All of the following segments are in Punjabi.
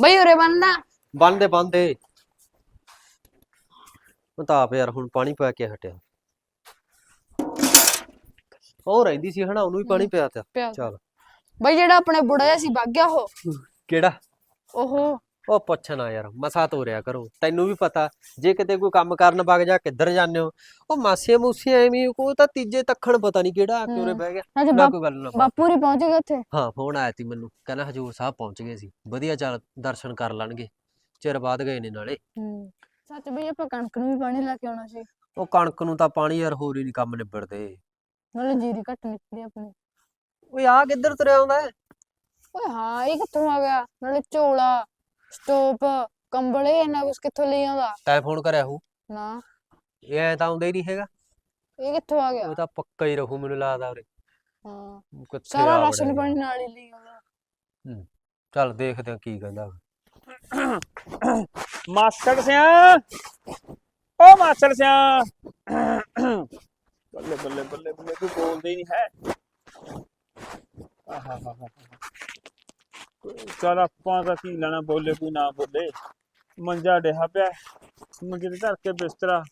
ਬਈ ਉਰੇ ਬੰਦਾ ਬੰਦੇ ਬੰਦੇ ਮੈਂ ਤਾਂ ਆਪ ਯਾਰ ਹੁਣ ਪਾਣੀ ਪਾ ਕੇ ਹਟਿਆ। ਉਹ ਰਹਿੰਦੀ ਸੀ ਹਨਾ ਉਹਨੂੰ ਵੀ ਪਾਣੀ ਪਿਆ ਤਾ। ਪਿਆ ਚੱਲ। ਬਈ ਜਿਹੜਾ ਆਪਣੇ ਬੁੜਾ ਜਿਹਾ ਸੀ ਵਗ ਗਿਆ ਉਹ। ਕਿਹੜਾ? ਉਹ। ਉਹ ਪੁੱਛਣਾ ਯਾਰ ਮਸਾ ਤੋਰਿਆ ਕਰੋ। ਤੈਨੂੰ ਵੀ ਪਤਾ ਜੇ ਕਿਤੇ ਕੋਈ ਕੰਮ ਕਰਨ ਵਗ ਜਾ ਕਿੱਧਰ ਜਾਂਦੇ ਹੋ? ਉਹ ਮਾਸੀਆਂ ਮੂਸੀਆਂ ਐਵੇਂ ਕੋਈ ਤਾਂ ਤੀਜੇ ਤੱਖਣ ਪਤਾ ਨਹੀਂ ਕਿਹੜਾ ਆ ਕੇ ਉਰੇ। ਬਹਿ ਗਿਆ। ਨਾ ਕੋਈ ਗੱਲ ਨਾ ਬਾਪੂ। ਰੀ ਪਹੁੰਚ ਗਏ ਉੱਥੇ? ਹਾਂ ਫੋਨ ਆਇਆ ਸੀ ਮੈਨੂੰ। ਕਹਿੰਦਾ ਹਜੂਰ ਸਾਹਿਬ ਪਹੁੰਚ ਗਏ ਸੀ। ਵਧੀਆ ਚੱਲ ਦਰਸ਼ਨ ਕਰ ਲੈਣਗੇ। ਚਿਰ ਬਾਅਦ ਗਏ ਨੇ ਨਾਲੇ। ਹੂੰ ਸੱਚ ਬਈ ਆਪਾਂ ਕਣਕ ਨੂੰ ਵੀ ਪਾਣੀ ਲੈ ਕੇ ਆਉਣਾ ਸੀ। ਉਹ ਕਣਕ ਨੂੰ ਤਾਂ ਪਾਣੀ ਯਾਰ ਹੋਰ ਹੀ ਨਹੀਂ ਕੰਮ ਨਿਬੜਦੇ। ਨਾਲੇ ਜੀਰੀ ਘੱਟ ਨਿਕਲੀ ਆਪਣੀ। ਓਏ ਆ ਕਿੱਧਰ ਤੁਰਿਆ ਆਉਂਦਾ? ਓਏ ਹਾਂ ਇਹ ਕਿੱਥੋਂ ਆ ਗਿਆ? ਨਾਲੇ ਝੋਲਾ ਸਟੋਪ ਕੰਬਲ ਇਹ ਇੰਨਾ ਕੁਛ ਕਿੱਥੋਂ ਲਈ ਆਉਂਦਾ? ਤੈਂ ਫੋਨ ਕਰਿਆ ਹੂ ਨਾ। ਇਹ ਐ ਤਾਂ ਆਉਂਦਾ ਹੀ ਨਹੀਂ ਹੈਗਾ। ਇਹ ਕਿੱਥੋਂ ਆ ਗਿਆ? ਉਹ ਤਾਂ ਪੱਕਾ ਹੀ ਰਹੂ ਮੈਨੂੰ ਲੱਗਦਾ ਉਰੇ। ਹਾਂ। ਕਿੱਥੇ ਸਾਰਾ ਆ ਰਾਸ਼ਨ ਵੜਿਆ ਪਾਣੀ ਨਾਲ ਹੀ ਲਈ ਆਉਂਦਾ। ਚੱਲ ਦੇਖਦੇ ਆ ਕੀ ਕਹਿੰਦਾ ਮਾਸਟਰ ਸਿਆ। ਓ ਮਾਸਟਰ ਸਿਆ। ਬੱਲੇ ਬੱਲੇ ਬੱਲੇ ਬੱਲੇ ਕੋਈ ਬੋਲਦੇ ਹੀ ਨਹੀਂ ਹੈ। ਆਹਾਹਾਹਾ। ਚੱਲ ਆਪਾਂ ਤਾਂ ਕੀ ਲੈਣਾ ਬੋਲੇ ਕੋਈ ਨਾ ਬੋਲੇ। ਮੰਜਾ ਡਿਹਾ ਪਿਆ ਮੰਜੇ ਤੇ ਧਰ ਕੇ ਬਿਸਤਰਾ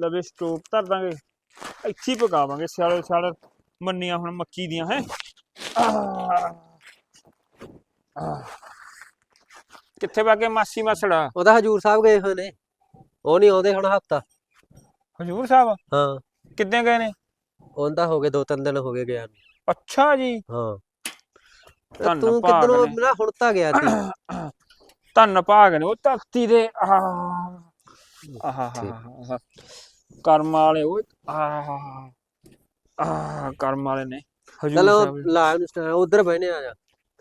ਲਵੇ ਸਟੋਪ ਧਰ ਦਾਂਗੇ। ਇੱਥੇ ਹੀ ਪਕਾਵਾਂਗੇ ਸਿਆਲੇ ਸਿਆਲ ਮੰਨੀਆਂ ਹੁਣ ਮੱਕੀ ਦੀਆਂ ਹੈ। ਕਿੱਥੇ ਬਾਗੇ ਮਾਸੀ ਮਸੜਾ? ਉਹਦਾ ਹਜੂਰ ਸਾਹਿਬ ਗਏ ਹੋਏ ਨੇ। ਉਹ ਨਹੀਂ ਆਉਂਦੇ ਹੁਣ ਹਫਤਾ। ਹਜੂਰ ਸਾਹਿਬ? ਹਾਂ। ਕਿੱਦਾਂ ਗਏ ਨੇ? ਉਹਨਾਂ ਦਾ ਹੋ ਗਏ ਦੋ ਤਿੰਨ ਦਿਨ ਹੋ ਗਏ ਗਿਆ ਨੂੰ। ਅੱਛਾ ਜੀ। ਹਾਂ। ਧੰਨ ਤੂੰ ਭਾਗ ਕਿੱਧਰੋਂ ਨੇ। ਨਾ ਹੁਣ ਤਾਂ ਗਿਆ ਸੀ ਧੰਨ ਭਾਗ ਨੇ ਉਹ ਧਰਤੀ ਦੇ ਆਹ। ਆਹ ਕਰਮ ਵਾਲੇ ਉਹ ਆਹ ਆਹ ਕਰਮ ਵਾਲੇ ਨੇ। ਹਜੂਰ ਚਲੋ ਸਾਹਿਬ ਲਾ ਉਹਨੂੰ ਉਧਰ ਬਹਿਨੇ ਆ ਜਾ।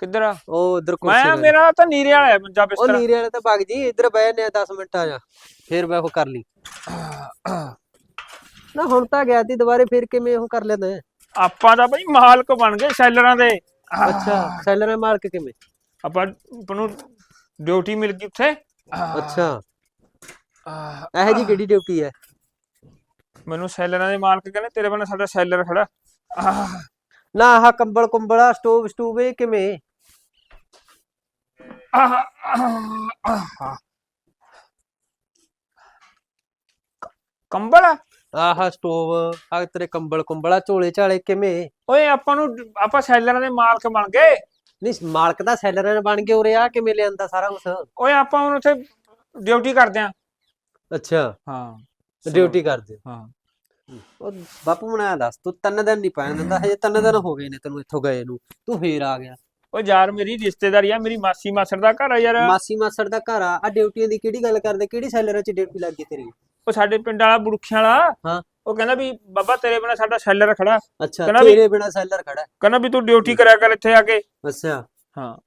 ਕਿੱਧਰ ਆ? ਉਹ ਉਧਰ ਕੁਰਸੀ ਮੈਂ ਤੇ। ਮੇਰਾ ਤਾਂ ਨੀਰੇ ਵਾਲਾ ਹੈ ਮੰਜਾ ਉਹ ਬਿਸਤਰਾ। ਨੀਰੇ ਵਾਲੇ ਤਾਂ ਭਗ ਜੀ ਇੱਧਰ ਬਹਿਨੇ ਆ 10 ਮਿੰਟ ਆ ਜਾ। ਫਿਰ ਮੈਂ ਉਹ ਕਰ ਲਈ। ਨਾ ਹੁਣ ਤਾਂ ਗਿਆ ਸੀ ਦੁਬਾਰੇ ਫਿਰ ਕਿਵੇਂ ਉਹ ਕਰ ਲੈਂਦਾ ਹੈ? ਆਪਾਂ ਤਾਂ ਬਈ ਮਾਲਕ ਬਣ ਗਏ ਸੈਲਰਾਂ ਦੇ। ਅੱਛਾ ਸੈਲਰ ਮਾਲਕ ਕਿਵੇਂ? ਆਪਾਂ ਆਪਾਂ ਨੂੰ ਡਿਊਟੀ ਮਿਲ ਗਈ ਉੱਥੇ। ਅੱਛਾ। ਇਹ ਜੀ ਕਿਹੜੀ ਡਿਊਟੀ ਹੈ? ਮੈਨੂੰ ਸੈਲਰਾਂ ਦੇ ਮਾਲਕ ਕਹਿੰਦੇ ਤੇਰੇ ਬੰਨੇ ਸਾਡਾ ਸੈਲਰ ਖੜਾ। ਆਹ, ਨਾ ਆਹ ਕੰਬਲ ਕੁੰਬਲਾ ਸਟੋਵ ਸਟੂਵ ਇਹ ਕਿਵੇਂ। ਕ- ਕੰਬਲ? ਆਹ ਸਟੋਵ ਆ ਤੇਰੇ ਕੰਬਲ ਕੁੰਬਲਾ ਝੋਲੇ ਝਾਲੇ ਕਿਵੇਂ? ਓਏ ਆਪਾਂ ਨੂੰ ਆਪਾਂ ਸੈਲਰਾਂ ਦੇ ਮਾਲਕ ਬਣ ਗਏ। ਨਹੀਂ ਮਾਲਕ ਦਾ ਸੈਲਰ ਬਣ ਕੇ ਉਰੇ ਆ ਕਿਵੇਂ ਲਿਆਂਦਾ ਸਾਰਾ ਕੁਝ ਓਏ ਆਪਾਂ ਹੁਣ ਉੱਥੇ ਡਿਊਟੀ ਕਰਦੇ ਆਂ। ਅੱਛਾ। ਹਾਂ ਡਿਊਟੀ ਕਰਦੇ ਹਾਂ। ਉਹ ਬਾਪੂ ਮਨਾ ਦੱਸ ਤੂੰ ਤਿੰਨ ਦਿਨ ਨਹੀਂ ਪੈਣ ਦਿੰਦਾ ਹਜੇ ਤਿੰਨ ਦਿਨ ਹੋ ਗਏ ਨੇ ਤੈਨੂੰ ਇੱਥੋਂ ਗਏ ਨੂੰ। ਤੂੰ ਫੇਰ ਆ ਗਿਆ। ਓ ਯਾਰ ਮੇਰੀ ਰਿਸ਼ਤੇਦਾਰੀ ਆ ਮੇਰੀ ਮਾਸੀ ਮਾਸੜ ਦਾ ਘਰ ਆ ਯਾਰ। ਮਾਸੀ ਮਾਸੜ ਦਾ ਘਰ ਆ। ਆ ਡਿਊਟੀਆਂ ਦੀ ਕਿਹੜੀ ਗੱਲ ਕਰਦੇ? ਕਿਹੜੀ ਸੈਲਰ ਚ ਡਿਊਟੀ ਲੱਗ ਗਈ ਤੇਰੀ? ਉਹ ਸਾਡੇ ਪਿੰਡ ਵਾਲਾ ਬੁੜਖਿਆਂ ਵਾਲਾ ਹਾਂ। ਉਹ ਕਹਿੰਦਾ ਵੀ ਬਾਬਾ ਤੇਰੇ ਬਿਨਾ ਸਾਡਾ ਸੈਲਰ ਖੜਾ। ਅੱਛਾ ਕਹਿੰਦਾ ਵੀ- ਤੇਰੇ ਬਿਨਾ ਸੈਲਰ ਖੜਾ। ਹੈ। ਕਹਿੰਦਾ ਵੀ ਤੂੰ ਡਿਊਟੀ ਕਰਿਆ ਕਰ ਇੱਥੇ ਆ ਕੇ। ਅੱਛਾ। ਹਾਂ।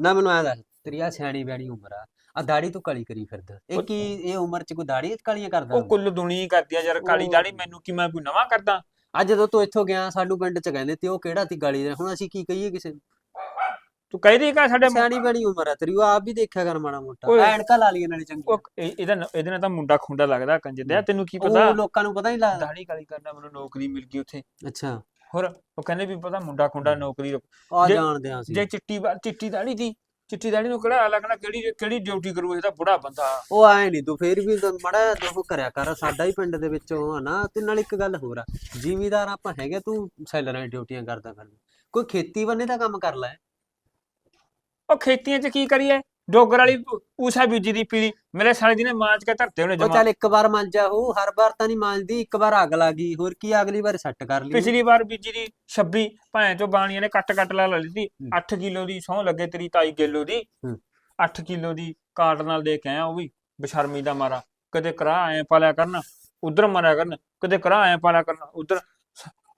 ਨਾ ਮੈਨੂੰ ਦੱਸ ਤੇਰੀ ਆ ਸਿਆਣੀ ਬਿਆਣੀ ਉਮਰ ਆ ਆ ਦਾੜੀ ਤੂੰ ਕਾਲੀ ਕਰੀ ਫਿਰਦਾ। ਇਹ ਉਹ- ਕੀ ਇਹ ਉਮਰ ਚ ਕੋਈ ਦਾੜੀ ਕਾਲੀਆਂ ਕਰਦਾ ਉਹ ਕੁੱਲ ਦੁਨੀਆ ਕਰਦੀ ਆ ਯਾਰ ਕਾਲੀ ਉਹ- ਦਾੜੀ ਮੈਨੂੰ ਕੀ ਮੈਂ ਕੋਈ ਨਵਾਂ ਕਰਦਾ? ਅੱਜ ਜਦੋਂ ਤੂੰ ਇੱਥੋਂ ਗਿਆ ਸਾਨੂੰ ਪਿੰਡ ਚ ਕਹਿੰਦੇ ਤੇ ਉਹ ਕਿਹੜਾ ਤੀ ਗਾਲੀ ਦਾ? ਹੁਣ ਅਸੀਂ ਕੀ ਕਹੀਏ ਕਿਸੇ ਨੂੰ? ਤੂੰ ਕਹਿ ਰਹੀ ਕਿ ਸਾਡੇ ਸਿਆਣੀ ਬਣੀ ਉਮਰ ਆ ਤੇਰੀ ਉਹ ਆਪ ਵੀ ਦੇਖਿਆ ਕਰ ਮਾੜਾ ਮੋਟਾ। ਓਏ। ਐਨਕਾਂ ਲਾ ਲਈਆਂ ਨਾਲੇ ਚੰਗੀ ਉਹ ਇਹ- ਇਹਦਾ ਨ- ਇਹਦੇ ਨਾਲ ਤਾਂ ਮੁੰਡਾ ਖੁੰਡਾ ਲੱਗਦਾ ਕੰਜਰ ਦਾ। ਤੈਨੂੰ ਕੀ ਪਤਾ? ਉਹ ਲੋਕਾਂ ਨੂੰ ਪਤਾ ਨਹੀਂ ਲੱਗਦਾ। ਦਾੜੀ ਕਾਲੀ ਕਰਨਾ ਮੈਨੂੰ ਨੌਕਰੀ ਮਿਲ ਗਈ ਉੱਥੇ। ਅੱਛਾ। ਹੋਰ ਉਹ ਕਹਿੰਦੇ ਵੀ ਪਤਾ ਮੁੰਡਾ ਖੁੰਡਾ ਨੌਕਰੀ ਆ ਜੇ- ਜਾਣਦੇ ਆ ਅਸੀਂ। ਜੇ ਚਿੱਟੀ ਵਾ- ਚਿੱਟੀ ਦਾੜੀ ਦੀ ਚਿੱਟੀ ਦਾੜੀ ਨੂੰ ਕਿਹੜਾ ਲੱਗਣਾ ਕਿਹੜੀ ਕਿਹੜੀ ਡਿਊਟੀ ਕਰੂ ਇਹ ਤਾਂ ਬੁੜਾ ਬੰਦਾ। ਉਹ ਆਏ ਨਹੀਂ ਤੂੰ ਫੇਰ ਵੀ ਮੜਾ ਉਹ ਕਰਿਆ ਕਰ। ਸਾਡਾ ਹੀ ਪਿੰਡ ਦੇ ਵਿੱਚੋਂ ਆ ਨਾ ਤੇ ਨਾਲ ਇੱਕ ਗੱਲ ਹੋਰ ਆ। ਜ਼ਿਮੀਦਾਰ ਆਪਾਂ ਹੈਗੇ ਤੂੰ ਸੈਲਰਾਂ ਦੀ ਡਿਊਟੀਆਂ ਕਰਦਾ ਫਿਰ ਕੋਈ ਖੇਤੀ ਬੰਨੇ ਦਾ ਕੰਮ ਕਰ ਲੈ। ਉਹ ਖੇਤੀਆਂ 'ਚ ਕੀ ਕਰੀਏ? ਡੋਗਰ ਵਾਲੀ ਊਸਾ ਬੀਜੀ ਦੀ ਪੀਲੀ। ਮੇਰੇ ਸਾਲੇ ਦੀ ਨੇ ਮਾਂਜ ਕੇ ਧਰਤੇ ਉਹਨੇ ਉਹ ਜਮਾ। ਚੱਲ ਇੱਕ ਵਾਰ ਮੰਜਾ ਹੋ ਹਰ ਵਾਰ ਤਾਂ ਨਹੀਂ ਮੰਜਦੀ ਇੱਕ ਵਾਰ ਅੱਗ ਲੱਗੀ ਹੋਰ ਕੀ ਅਗਲੀ ਵਾਰ ਸੈੱਟ ਕਰ ਲਈ ਪਿਛਲੀ ਵਾਰ ਬੀਜੀ ਦੀ 26 ਭੈਣ ਚੋ ਬਾਣੀਆਂ ਨੇ ਕੱਟ ਕੱਟ ਲਾ ਲਈ 8 ਕਿਲੋ ਦੀ ਸੌ ਲੱਗੇ ਤੇਰੀ ਤਾਈ ਕਿਲੋ ਦੀ ਹੂੰ। 8 ਕਿਲੋ ਦੀ ਕਾਟ ਨਾਲ ਦੇ ਕੇ ਆਇਆ ਉਹ ਵੀ ਬਸ਼ਰਮੀ ਦਾ ਮਾਰਾ। ਕਦੇ ਕਰਾ ਐ ਪਾਲਿਆ ਕਰਨ ਉਧਰ ਮਾਰਿਆ ਕਰਨ ਕਦੇ ਕਰਾ ਐ ਪਾਲਿਆ ਕਰਨ ਉਧਰ।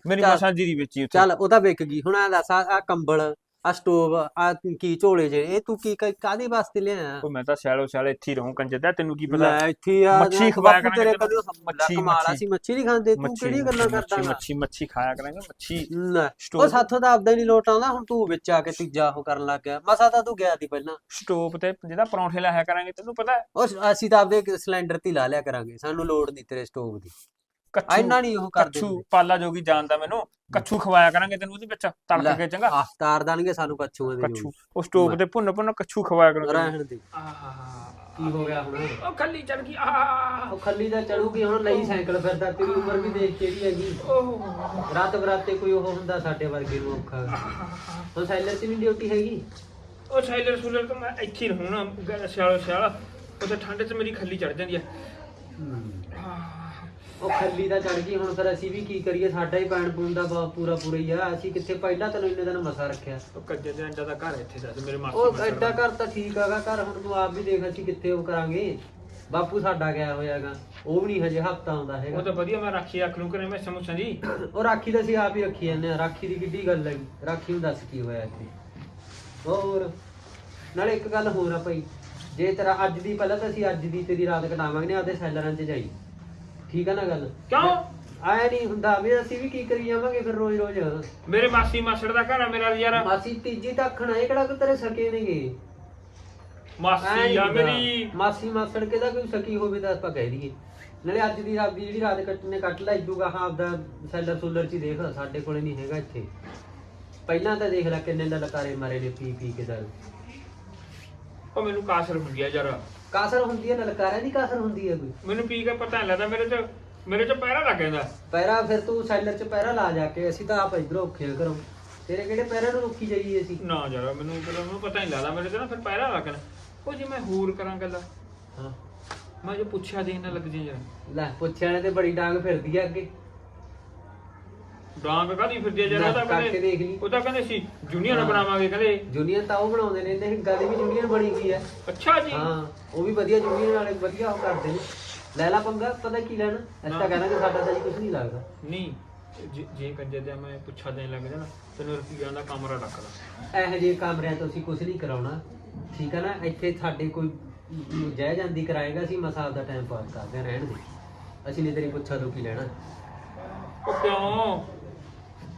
ਮੇਰੀ ਚੱਲ- ਮਸਾਂ ਜੀਰੀ ਵੇਚੀ ਉੱਥੇ। ਚੱਲ ਉਹ ਤਾਂ ਵਿਕ ਗਈ ਹੁਣ ਆ ਦੱਸ ਆ ਕੰਬਲ ਆ ਸਟੋਵ ਆ ਕੀ ਝੋਲੇ ਜੇ ਇਹ ਤੂੰ ਕੀ ਕਾਦੇ ਵਾਸਤੇ ਲਿਆਇਆ ਉਹ ਮੈਂ ਤਾਂ ਸਿਆਲੋ ਸਿਆਲ ਇੱਥੇ ਹੀ ਰਹੂੰ ਕੰਜਰ ਦਾ ਤੈਨੂੰ ਕੀ ਪਤਾ ਲੈ ਇੱਥੇ ਆ ਮੱਛੀ ਜਾ, ਖਵਾਇਆ ਬਾਪੂ ਤੇਰੇ ਕਰਾਂਗੇ ਕਦੋਂ ਮੱਛੀ- ਕਮਾਲ ਮੱਛੀ। ਸੀ ਮੱਛੀ ਨਹੀਂ ਖਾਂਦੇ ਤੂੰ ਕਿਹੜੀ ਗੱਲਾਂ ਕਰਦਾ ਮੱਛੀ? ਮੱਛੀ ਮੱਛੀ ਖਾਇਆ ਕਰਾਂਗੇ ਮੱਛੀ ਉਹ ਸਾਥੋਂ ਤਾਂ ਆਪਦਾ ਹੀ ਨਹੀਂ ਲੋਟ ਆਉਂਦਾ ਹੁਣ ਤੂੰ ਵਿੱਚ ਆ ਕੇ ਤੀਜਾ ਉਹ ਕਰਨ ਲੱਗ ਗਿਆ ਮਸਾ ਤਾਂ ਤੂੰ ਗਿਆ ਸੀ ਪਹਿਲਾਂ ਸਟੋਪ ਤੇ ਜਿਹਦਾ ਪਰੌਂਠੇ ਲਾਇਆ ਕਰਾਂਗੇ ਤੈਨੂੰ ਪਤਾ ਹੈ? ਉਹ ਸ- ਅਸੀਂ ਤਾਂ ਆਪਦੇ ਸਿਲੰਡਰ ਤੇ ਹੀ ਲਾ ਲਿਆ ਕਰਾਂਗੇ ਸਾਨੂੰ ਲੋੜ ਨਹੀਂ ਤੇਰੇ ਸਟੋਵ ਦੀ ਕੱਛੂ ਇੰਨਾ ਨਹੀਂ ਉਹ ਕਰਦੇ ਕੱਛੂ ਪਾਲਾ ਜੋਗੀ ਜਾਣਦਾ ਮੈਨੂੰ। ਕੱਛੂ ਖਵਾਇਆ ਕਰਾਂਗੇ ਤੈਨੂੰ ਉਹਦੇ ਵਿੱਚ ਤੜਕ ਕੇ ਚੰਗਾ। ਆਹ ਤਾਰ ਦੇਣਗੇ ਸਾਨੂੰ ਕੱਛੂਆਂ ਦੇ ਕੱਛੂ ਉਹ ਸਟੋਵ ਤੇ ਭੁੰਨ ਭੁੰਨ ਕੱਛੂ ਖਵਾਇਆ ਕਰਾਂਗੇ ਰਹਿਣ ਦੇ। ਆਹ ਕੀ ਹੋ ਗਿਆ ਹੁਣ? ਉਹ ਖੱਲੀ ਚੜ ਗਈ ਆਹ ਉਹ ਖੱਲੀ ਦਾ ਚੜੂਗੀ ਹੁਣ ਲਈ ਸਾਈਕਲ ਫਿਰਦਾ ਤੇਰੀ ਉਮਰ ਵੀ ਦੇਖ ਕਿਹੜੀ ਹੈਗੀ। ਓਹ। ਰਾਤ ਬਰਾਤੇ ਕੋਈ ਉਹ ਹੁੰਦਾ ਸਾਡੇ ਵਰਗੇ ਨੂੰ ਔਖਾ। ਸੈਲਰ 'ਚ ਨਹੀਂ ਡਿਊਟੀ ਹੈਗੀ? ਉਹ ਸਾਈਲਰ ਸੂਲਰ ਤਾਂ ਮੈਂ ਇੱਥੇ ਹੀ ਰਹੂੰ ਨਾ ਸਿਆਲ ਸਿਆਲ। ਉੱਥੇ ਠੰਡ 'ਚ ਮੇਰੀ ਖੱਲੀ ਚੜ ਜਾਂਦੀ ਆ ਉਹ ਖੱਲੀ ਦਾ ਚੜ ਗਈ ਹੁਣ ਫਿਰ ਅਸੀਂ ਵੀ ਕੀ ਕਰੀਏ? ਸਾਡਾ ਹੀ ਪੈਣ ਪੂਣ ਦਾ ਬ- ਪੂਰਾ ਪੂਰਾ ਹੀ ਆ। ਅਸੀਂ ਕਿੱਥੇ ਪਹਿਲਾਂ ਤੈਨੂੰ ਇੰਨੇ ਦਿਨ ਮਸਾ ਰੱਖਿਆ? ਉਹ ਕੱਜੇ ਦੇ ਅੰਡਾ ਦਾ ਘਰ ਇੱਥੇ ਦੱਸ ਮੇਰੇ ਮਾਸੀ ਉਹ ਐਡਾ ਦਾ। ਘਰ ਤਾਂ ਠੀਕ ਹੈਗਾ ਘਰ ਹੁਣ ਤੂੰ ਆਪ ਵੀ ਦੇਖ ਅਸੀਂ ਕਿੱਥੇ ਉਹ ਕਰਾਂਗੇ। ਬਾਪੂ ਸਾਡਾ ਗਿਆ ਹੋਇਆਗਾ ਉਹ ਵੀ ਨਹੀਂ ਹਜੇ ਹਫਤਾ ਆਉਂਦਾ ਉਹ ਹੈਗਾ ਤਾਂ ਵਧੀਆ ਮੈਂ ਰੱਖੀ ਅੱਖ ਨੂੰ ਕਰੇ ਮੈਂ ਸਮੋਸਾ ਜੀ ਉਹ ਰਾਖੀ ਤਾਂ ਅਸੀਂ ਆਪ ਹੀ ਰੱਖੀ ਜਾਂਦੇ ਆ ਰਾਖੀ ਦੀ ਕਿੱਡੀ ਗੱਲ ਹੈਗੀ ਰਾਖੀ ਨੂੰ ਦੱਸ ਕੀ ਹੋਇਆ ਇੱਥੇ? ਹੋਰ? ਨਾਲੇ ਇੱਕ ਗੱਲ ਹੋਰ ਆ ਭਾਈ ਜੇ ਤੇਰਾ ਅੱਜ ਦੀ ਪਹਿਲਾਂ ਤਾਂ ਅਸੀਂ ਅੱਜ ਦੀ ਤੇਰੀ ਰਾਤ ਕਟਾਵਾਂਗੇ ਨੇ ਆਪਦੇ ਸੈਲਰਾਂ 'ਚ ਜਾਈ। ਠੀਕ ਆ ਨਾ ਗੱਲ? ਕਿਉਂ? ਆਇਆ ਨਹੀਂ ਹੁੰਦਾ। ਵੀ ਅਸੀਂ ਵੀ ਕੀ ਕਰੀ ਜਾਵਾਂਗੇ ਫਿਰ ਰੋਜ਼ ਰੋਜ਼ ਮੇਰੇ ਮਾਸੀ ਮਾਸੜ ਦਾ ਘਰ ਆ ਮੇਰਾ ਯਾਰ। ਮਾਸੀ ਤੀਜੀ ਤੱਕਣ ਇਹ ਕਿਹੜਾ ਕੋਈ ਤੇਰੇ ਸਕੇ ਨੇਗੇ? ਐਂ ਮਾਸੀ ਨੀ ਆ ਹੁੰਦਾ। ਮੇਰੀ। ਮਾਸੀ ਮਾਸੜ ਕਿਹਦਾ ਕੋਈ ਸਕੀ ਹੋਵੇ ਤਾਂ ਆਪਾਂ ਕਹਿ ਦਈਏ। ਨਾਲੇ ਅੱਜ ਦੀ ਰਾਤ ਦੀ ਜਿਹੜੀ ਰਾਤ ਕੱਟਨੇ ਕੱਟ ਲੈ ਇਦੂਗਾ ਹਾਂ ਆਪਦਾ ਸੈਲਰ ਸੂਲਰ ਚ ਹੀ ਦੇਖ ਸਾਡੇ ਕੋਲੇ ਨਹੀਂ ਹੈਗਾ ਇੱਥੇ। ਪਹਿਲਾਂ ਤਾਂ ਦੇਖ ਲੈ ਕਿੰਨੇ ਲਲਕਾਰੇ ਮਾਰੇ ਨੇ ਪੀ ਪੀ ਕੇ ਦਾਰੂ। ਉਹ ਮੈਨੂੰ ਕਾਸਰ ਹੁੰਦੀ ਆ ਯਾਰ। ਕਾਸਰ ਹੁੰਦੀ ਹੈ ਲਲਕਾਰਿਆਂ ਦੀ ਕਾਸਰ ਹੁੰਦੀ ਹੈ ਕੋਈ? ਮੈਨੂੰ ਪੀ ਕੇ ਪਤਾ ਨਹੀਂ ਲੱਗਦਾ ਮੇਰੇ ਚ ਮੇਰੇ ਚ ਪੈਰਾ ਲੱਗ ਜਾਂਦਾ। ਪੈਰਾ ਫਿਰ ਤੂੰ ਸੈਲਰ ਚ ਪੈਰਾ ਲਾ ਜਾ ਕੇ ਅਸੀਂ ਤਾਂ ਆਪ ਇਧਰੋਂ ਔਖੇ ਕਰੋ ਤੇਰੇ ਕਿਹੜੇ ਪੈਰਾਂ ਨੂੰ ਰੋਕੀ ਜਾਈਏ ਅਸੀਂ? ਨਾ ਯਾਰ ਮੈਨੂੰ ਫਿਰ ਮੈਨੂੰ ਪਤਾ ਨਹੀਂ ਲੱਗਦਾ ਮੇਰੇ ਤੇ ਨਾ ਫਿਰ ਪੈਰਾ ਲੱਗਣਾ। ਉਹ ਜੇ ਮੈਂ ਹੋਰ ਕਰਾਂ ਗੱਲ। ਹਾਂ। ਮੈਂ ਜੇ ਪੁੱਛਿਆ ਦੇ ਨਾ ਲੱਗ ਜੇ ਯਾਰ। ਲੈ ਪੁੱਛਿਆ ਨੇ ਤੇ ਬੜੀ ਡਾਂਗ ਫਿਰਦੀ ਆ ਅੱਗੇ। ਡਾਂਗ ਕਾਦੀ ਫਿਰਦੀ ਆ ਯਾਰ ਲੈ, ਉਹ ਤਾਂ ਕਰਕੇ ਕਹਿੰਦੇ ਦੇਖ ਲਈ। ਉਹ ਤਾਂ ਕਹਿੰਦੇ ਸੀ ਜੂਨੀਅਰ ਹਾਂ। ਬਣਾਵਾਂਗੇ ਕਹਿੰਦੇ। ਜੂਨੀਅਰ ਤਾਂ ਉਹ ਬਣਾਉਂਦੇ ਨੇ ਇਹਨੇ ਗੱਲ ਵੀ ਜੂਨੀਅਰ ਬਣੀ ਗਈ ਹੈ। ਅੱਛਾ ਜੀ। ਹਾਂ ਉਹ ਵੀ ਵਧੀਆ ਜੂਨੀਅਰ ਵਾਲੇ ਵਧੀਆ ਉਹ ਕਰਦੇ ਨੇ। ਲੈ ਲਾ ਪੰਗਾ ਪਤਾ ਕੀ ਲੈਣਾ? ਅਸੀਂ ਤਾਂ। ਕਹਿੰਦਾ ਕਿ ਸਾਡਾ ਤਾਂ ਜੀ ਕੁਝ ਨਹੀਂ ਲੱਗਦਾ। ਨਹੀਂ ਜੇ- ਜੇ ਕੰਜੇ ਦੇ ਮੈਂ ਪੁੱਛਾ ਦੇਣ ਲੱਗ ਜਾਣਾ ਤੈਨੂੰ ਰੁਪਈਆ ਦਾ ਕਮਰਾ ਰੱਖਦਾ ਇਹੋ ਜਿਹੇ ਕਮਰਿਆਂ ਤੋਂ ਅਸੀਂ ਕੁਝ ਨਹੀਂ ਕਰਾਉਣਾ। ਠੀਕ ਹੈ ਨਾ? ਇੱਥੇ ਸਾਡੇ ਕੋਈ ਜੈ ਜਾਂਦੀ ਕਰਾਏਗਾ ਅਸੀਂ ਮਸਾਲ ਦਾ ਟਾਈਮ ਪਾਸ ਕਰਦੇ ਹਾਂ, ਰਹਿਣ ਦੇ। ਅਸੀਂ ਨਹੀਂ ਤੇਰੀ ਪੁੱਛਾ ਤੋਂ ਕੀ ਲੈਣਾ। ਉਹ ਕਿਉਂ?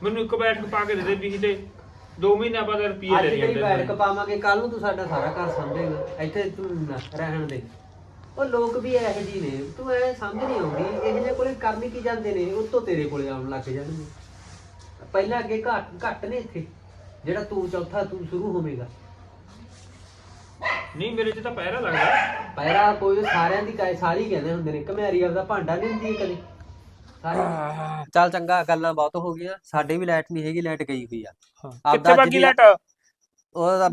ਮੈਨੂੰ ਇੱਕ ਬੈਠਕ ਪਾ ਕੇ ਦੇ ਦੇ ਵੀ ਤੇ 2 ਮਹੀਨਿਆਂ ਬਾਅਦ ਰੁਪਈਏ ਅੱਜ ਲੈ ਤੇਰੀ ਜਾਂਦੇ ਬੈਠਕ ਪਾਵਾਂਗੇ ਕੱਲ ਨੂੰ ਤੂੰ ਸਾਡਾ ਸਾਰਾ ਘਰ ਸਮਝੇਗਾ ਇੱਥੇ ਤੂੰ ਨਾ ਰਹਿਣ ਦੇ। ਉਹ ਲੋਕ ਵੀ ਇਹੋ ਜਿਹੇ ਨੇ ਤੂੰ ਐ ਸਮਝ ਨਹੀਂ ਆਉਂਦੀ ਇਹੋ ਜਿਹੇ ਕੋਲੇ ਕਰਨ ਕੀ ਜਾਂਦੇ ਨੇ ਉੱਤੋਂ ਤੇਰੇ ਕੋਲੇ ਆਉਣ ਲੱਗ ਜਾਣਗੇ। ਪਹਿਲਾਂ ਅੱਗੇ ਘੱਟ ਘੱਟ ਨੇ ਇੱਥੇ ਜਿਹੜਾ ਤੂੰ ਚੌਥਾ ਤੂੰ ਸ਼ੁਰੂ ਹੋਵੇਂਗਾ। ਨਹੀਂ ਮੇਰੇ 'ਚ ਤਾਂ ਪੈਰਾ ਲੱਗਦਾ। ਪਹਿਰਾ ਕੋਈ ਸਾਰਿਆਂ ਦੀ ਕਾਇ ਸਾਰੀ ਕਹਿੰਦੇ ਹੁੰਦੇ ਨੇ ਘਮਿਆਰੀ ਆਪਦਾ ਭਾਂਡਾ ਨਹੀਂ ਹੁੰਦੀ ਕਦੇ ਚੱਲ ਚੰਗਾ ਗੱਲਾਂ ਬਹੁਤ ਹੋ ਗਈਆਂ। ਸਾਡੇ ਵੀ ਲਾਈਟ ਨਹੀਂ ਹੈਗੀ ਲਾਈਟ ਗਈ ਹੋਈ ਆ। ਆਪਦਾ ਕਿੱਥੇ ਅੱਜ ਬਾਕੀ ਦੀ- ਲੈਟ ਉਹ ਤਾਂ